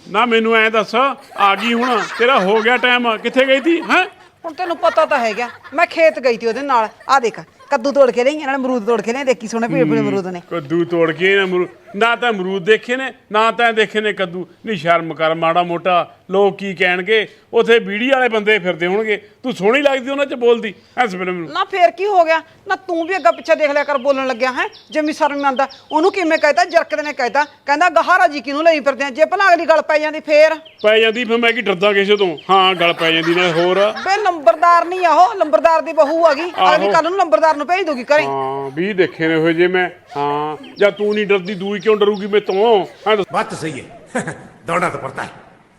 ਨਾ ਮੈਨੂੰ ਐ ਦੱਸ ਆ ਗਈ ਹੁਣ ਤੇਰਾ ਹੋ ਗਿਆ ਟਾਈਮ ਕਿੱਥੇ ਗਈ ਤੀ ਹੈ? ਹੁਣ ਤੈਨੂੰ ਪਤਾ ਤਾਂ ਹੈਗਾ ਮੈਂ ਖੇਤ ਗਈ ਤੀ ਉਹਦੇ ਨਾਲ। ਆ ਦੇਖ ਕੱਦੂ ਤੋੜ ਕੇ ਲਈ ਨਾਲ ਅਮਰੂਦ ਤੋੜ ਕੇ ਲਈ ਦੇਖੀ ਸੋਹਣੇ ਪੀਲੇ ਪੀਲੇ ਅਮਰੂਦ ਨੇ। ਕੱਦੂ ਤੋੜ ਕੇ ਨਾ ਅਮਰੂ ਨਾ ਤਾਂ ਅਮਰੂਦ ਦੇਖੇ ਨੇ ਨਾ ਤਾਂ ਦੇਖੇ ਨੇ ਕੱਦੂ। ਨਹੀਂ ਸ਼ਰਮ ਕਰ ਮਾੜਾ ਮੋਟਾ ਲੋਕ ਕੀ ਕਹਿਣਗੇ? ਉਥੇ ਬੀੜੀ ਵਾਲੇ ਬੰਦੇ ਫਿਰਦੇ ਹੋਣਗੇ। ਤੂੰ ਸੋਹਣੀ ਲੱਗਦੀ ਉਹਨਾਂ 'ਚ ਬੋਲਦੀ। ਐਸ ਵੇਲੇ ਮੈਨੂੰ। ਨਾ ਫੇਰ ਕੀ ਹੋ ਗਿਆ? ਨਾ ਤੂੰ ਵੀ ਅੱਗਾ ਪਿੱਛੇ ਦੇਖ ਲਿਆ ਕਰ ਬੋਲਣ ਲੱਗਿਆ ਹੈ? ਜਮੀ ਸ਼ਰਮ ਆਂਦਾ ਉਹਨੂੰ ਕਿਵੇਂ ਕਹਿਤਾ? ਜਰਕਦੇ ਨੇ ਕਹਿਤਾ। ਕਹਿੰਦਾ ਗਹਾਰਾ ਜੀ ਕਿਨੂੰ ਲਈ ਫਿਰਦੇ ਆ? ਜੇ ਭਲਾ ਅਗਲੀ ਗੱਲ ਪੈ ਜਾਂਦੀ ਫੇਰ? ਪੈ ਜਾਂਦੀ ਫਿਰ ਮੈਂ ਕੀ ਡਰਦਾ ਕਿਸੇ ਤੋਂ? ਹਾਂ ਗੱਲ ਪੈ ਜਾਂਦੀ ਨਾਲ ਹੋਰ? ਬੇ ਨੰਬਰਦਾਰ ਨਹੀਂ ਆ ਉਹ। ਨੰਬਰਦਾਰ ਦੀ ਬਹੂ ਆ ਗਈ। ਅਗਲੀ ਕੱਲ ਨੂੰ ਨੰਬਰਦਾਰ ਨੂੰ ਭੇਜ ਦੂਗੀ ਘਰੇ। ਹਾਂ ਵੀ ਦੇਖੇ ਨੇ ਹੋਏ ਜੇ ਮੈਂ। ਹਾਂ ਜਾਂ ਤੂੰ ਨਹੀਂ ਡਰਦੀ ਦੂਈ ਕਿਉਂ ਡਰੂਗੀ ਮੈਂ ਤੋਂ ਹਾਂ ਦੱਸ बात तो सही है दौड़ना तो पड़ता है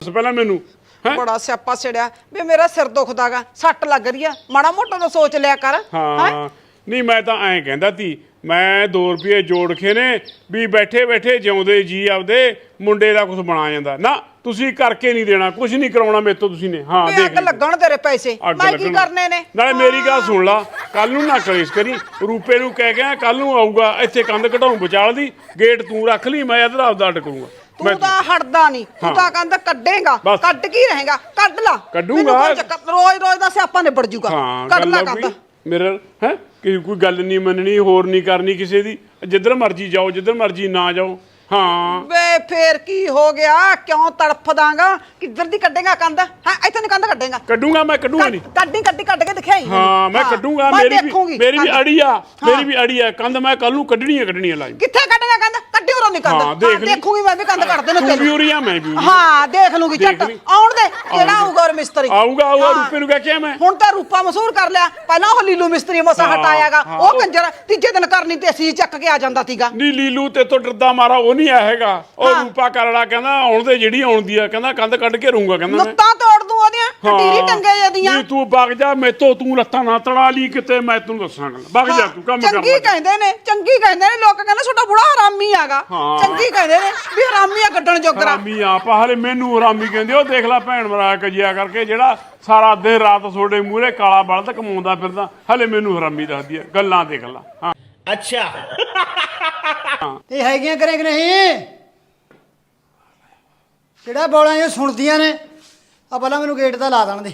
ਦੱਸ ਪਹਿਲਾਂ ਮੈਨੂੰ ਹੈ ਬੜਾ ਸਿਆਪਾ ਛੜਿਆ ਵੀ ਮੇਰਾ ਸਿਰ ਦੁਖਦਾਗਾ ਸੱਟ ਲੱਗ ਰਹੀ ਆ ਮਾੜਾ ਮੋਟਾ ਤਾਂ ਸੋਚ ਲਿਆ ਕਰ ਹੈਂ? ਹਾਂ ਨਹੀਂ ਮੈਂ ਤਾਂ ਐਂ ਕਹਿੰਦਾ ਤੀ ਮੈਂ 2 ਰੁਪਏ ਜੋੜ ਕੇ ਨੇ ਵੀ ਬੈਠੇ ਬੈਠੇ ਜਿਉਂਦੇ ਜੀ ਆਪਦੇ ਮੁੰਡੇ ਦਾ ਕੁਝ ਬਣਾ ਜਾਂਦਾ ਨਾ ਤੁਸੀਂ ਕਰਕੇ ਨਹੀਂ ਦੇਣਾ ਕੁਝ ਨਹੀਂ ਕਰਾਉਣਾ ਮੇਰੇ ਤੋਂ ਤੁਸੀਂ ਨੇ। ਹਾਂ ਵੀ ਦੇਖ ਅੱਗ ਲਈ। ਲੱਗਣ ਤੇਰੇ ਪੈਸੇ। ਅੱਗ ਮੈਂ ਕੀ ਲੱਗਣ। ਕਰਨੇ ਨੇ? ਨਾਲੇ ਮੇਰੀ ਗੱਲ ਸੁਣ ਲਾ ਕੱਲ ਨੂੰ ਨਾ ਕਲੇਸ਼ ਕਰੀ। ਰੂਪੇ ਨੂੰ ਕਹਿ ਗਿਆ ਕੱਲ ਨੂੰ ਆਊਗਾ ਇੱਥੇ ਕੰਧ ਘਟਾਉਂ ਵਿਚਾਲ ਦੀ ਗੇਟ ਤੂੰ ਰੱਖ ਲਈ ਮੈਂ ਇਧਰ ਆਪਦਾ ਅੱਡ ਕਰੂੰਗਾ। ਮੈਂ ਤੂੰ ਤਾਂ ਹਟਦਾ ਨਹੀਂ। ਤੂੰ ਹਾਂ। ਤਾਂ ਕਹਿੰਦਾ ਕੱਢੇਗਾ ਬਸ। ਕੱਢ ਕੀ ਰਹੇਗਾ? ਕੱਢ ਲਾ। ਕੱਢੂੰਗਾ। ਰੋਜ਼ ਰੋਜ਼ ਦਾ ਸਿਆਪਾ ਨਿਬੜ ਜੂਗਾ। ਹਾਂ ਕੱਢ ਲਾ ਕੋਈ। ਮੇਰੇ ਹੈ? ਕਿ ਕੋਈ ਗੱਲ ਨਹੀਂ ਮੰਨਣੀ ਹੋਰ ਨਹੀਂ ਕਰਨੀ ਕਿਸੇ ਦੀ। ਜਿੱਧਰ ਮਰਜ਼ੀ ਜਾਓ ਜਿੱਧਰ ਮਰਜ਼ੀ ਨਾ ਜਾਓ। ਹਾਂ। ਵੇ ਫੇਰ ਕੀ ਹੋ ਗਿਆ? ਕਿਉਂ ਤੜਫਦਾਗਾ? ਕਿੱਧਰ ਦੀ ਕੱਢੇਗਾ ਕੰਧ? ਹਾਂ ਇੱਥੇ ਨਹੀਂ ਕੰਧ ਕੱਢੇਗਾ? ਕੱਢੂੰਗਾ ਮੈਂ ਕੱਢੂੰਗਾ ਨਹੀਂ। ਕੱਢੀ ਕੱਢੀ ਕੱਢ ਕੇ ਦਿਖਾਈ। ਹਾਂ ਮੈਂ ਕੱਢੂੰਗਾ ਮੇਰੀ ਵੀ ਮੇਰੀ ਵੀ। ਅੜੀ ਆ ਹਾਂ। ਮੇਰੀ ਵੀ ਅੜੀ ਆ ਕੰਧ ਮੈਂ ਕੱਲ ਨੂੰ ਕੱਢਣੀ ਆ ਕੱਢਣੀ ਆ ਲਾਈ। ਕਿੱਥੇ ਕੱਢੇਗਾ ਕੰਧ? ਕੱਢੀ ਨਹੀਂ ਕੰਧ। ਹਾਂ, ਦੇਖ ਲਈ। ਦੇਖੂਗੀ ਮੈਂ ਵੀ ਕੰਧ ਕੱਢਦੇ ਨੇ ਤੂੰ ਵੀ ਉਰੀ ਆ ਮੈਂ ਵੀ ਉਰੀ ਆ। ਹਾਂ ਦੇਖ ਲੂੰਗੀ ਦੇਖ ਝੱਟ। ਲਈ। ਆਉਣ ਦੇ ਕਿਹੜਾ ਆਊਗਾ। ਔਰ ਮਿਸਤਰੀ। ਆਊਗਾ ਆਊਗਾ ਹਾਂ। ਰੂਪੇ ਨੂੰ ਕਹਿ ਕੇ ਆ ਮੈਂ। ਹੁਣ ਤਾਂ ਰੂਪਾ ਮਸ਼ਹੂਰ ਕਰ ਲਿਆ। ਪਹਿਲਾਂ ਉਹ ਲੀਲੂ ਮਿਸਤਰੀ ਮਸਾ ਹਾਂ, ਹਟਾਇਆਗਾ। ਹਾਂ, ਉਹ ਉਹ- ਕੰਜਰ ਤੀਜੇ ਦਿਨ ਕਰਨੀ ਤੇ ਅਸੀਂ ਚੱਕ ਕੇ ਆ ਜਾਂਦਾ ਸੀਗਾ। ਨੀ ਲੀਲੂ ਤੇ ਤੋਂ ਡਰਦਾ ਮਾਰਾ ਉਹ ਨਹੀਂ ਆਇਆ ਹੈਗਾ। ਉਹ ਹਾਂ। ਰੂਪਾ ਕਰੜਾ ਕਹਿੰਦਾ ਆਉਣ ਦੇ ਜਿਹੜੀ ਆਉਂਦੀ ਆ। ਕਹਿੰਦਾ ਕੰਧ ਕੱਢ ਕੇ ਰਹੂੰਗਾ ਕਹਿੰਦਾ ਮੈਂ। ਲੱਤਾਂ ਤੋੜ ਦੂੰ ਉਹਦੀਆਂ। ਟੀਰੀ ਟੰਗੇ ਜਦੀਆਂ ਨਹੀਂ ਤੂੰ ਵਗ ਜਾ ਮੇਤੋਂ ਤੂੰ ਲੱਤਾਂ ਨਾ ਤੜਾ ਲਈ ਕਿਤੇ ਮੈਂ ਤੈਨੂੰ ਦੱਸਾਂ ਗੱਲ। ਵਗ ਜਾ ਤੂੰ ਕੰਮ ਕਰ ਚੰਗੀ ਲੈ। ਕਹਿੰਦੇ ਨੇ ਚੰਗੀ ਕਹਿੰਦੇ ਨੇ। ਲੋਕ ਕਹਿੰਦੇ ਤੁਹਾਡਾ ਬੁੜਾ ਹਰਾਮੀ ਆਗਾ। ਹਾਂ। ਚੰਗੀ ਕਹਿੰਦੇ ਨੇ ਵੀ ਹਰਾਮੀਆਂ ਕੱਢਣ ਜੋਗਰਾ। ਰਾਮੀ ਆਪ ਹਲੇ ਮੈਨੂੰ ਰਾਮੀ ਕਹਿੰਦੇ ਉਹ ਦੇਖ ਲੈ ਭੈਣ ਮਰਾ ਕਜਿਆ ਕਰਕੇ ਜਿਹੜਾ ਸਾਰਾ ਦਿਨ ਰਾਤ ਤੁਹਾਡੇ ਮੂਹਰੇ ਕਾਲਾ ਬਲਦ ਕਮਾਉਂਦਾ ਫਿਰਦਾ ਹਲੇ ਮੈਨੂੰ ਰਾਮੀ ਦੱਸਦੀ ਹੈ ਗੱਲਾਂ ਦੇਖ ਲੈ ਹਾਂ। ਤੇ ਹੈਗੀਆਂ ਕਰੇ ਕਿ ਨਹੀਂ? ਕਿਹੜਾ ਬੋਲਾਂ ਇਹ ਸੁਣਦੀਆਂ ਨੇ? ਆ ਪਹਿਲਾਂ ਮੈਨੂੰ ਗੇਟ ਦਾ ਲਾ ਦੇਣ ਦੇ।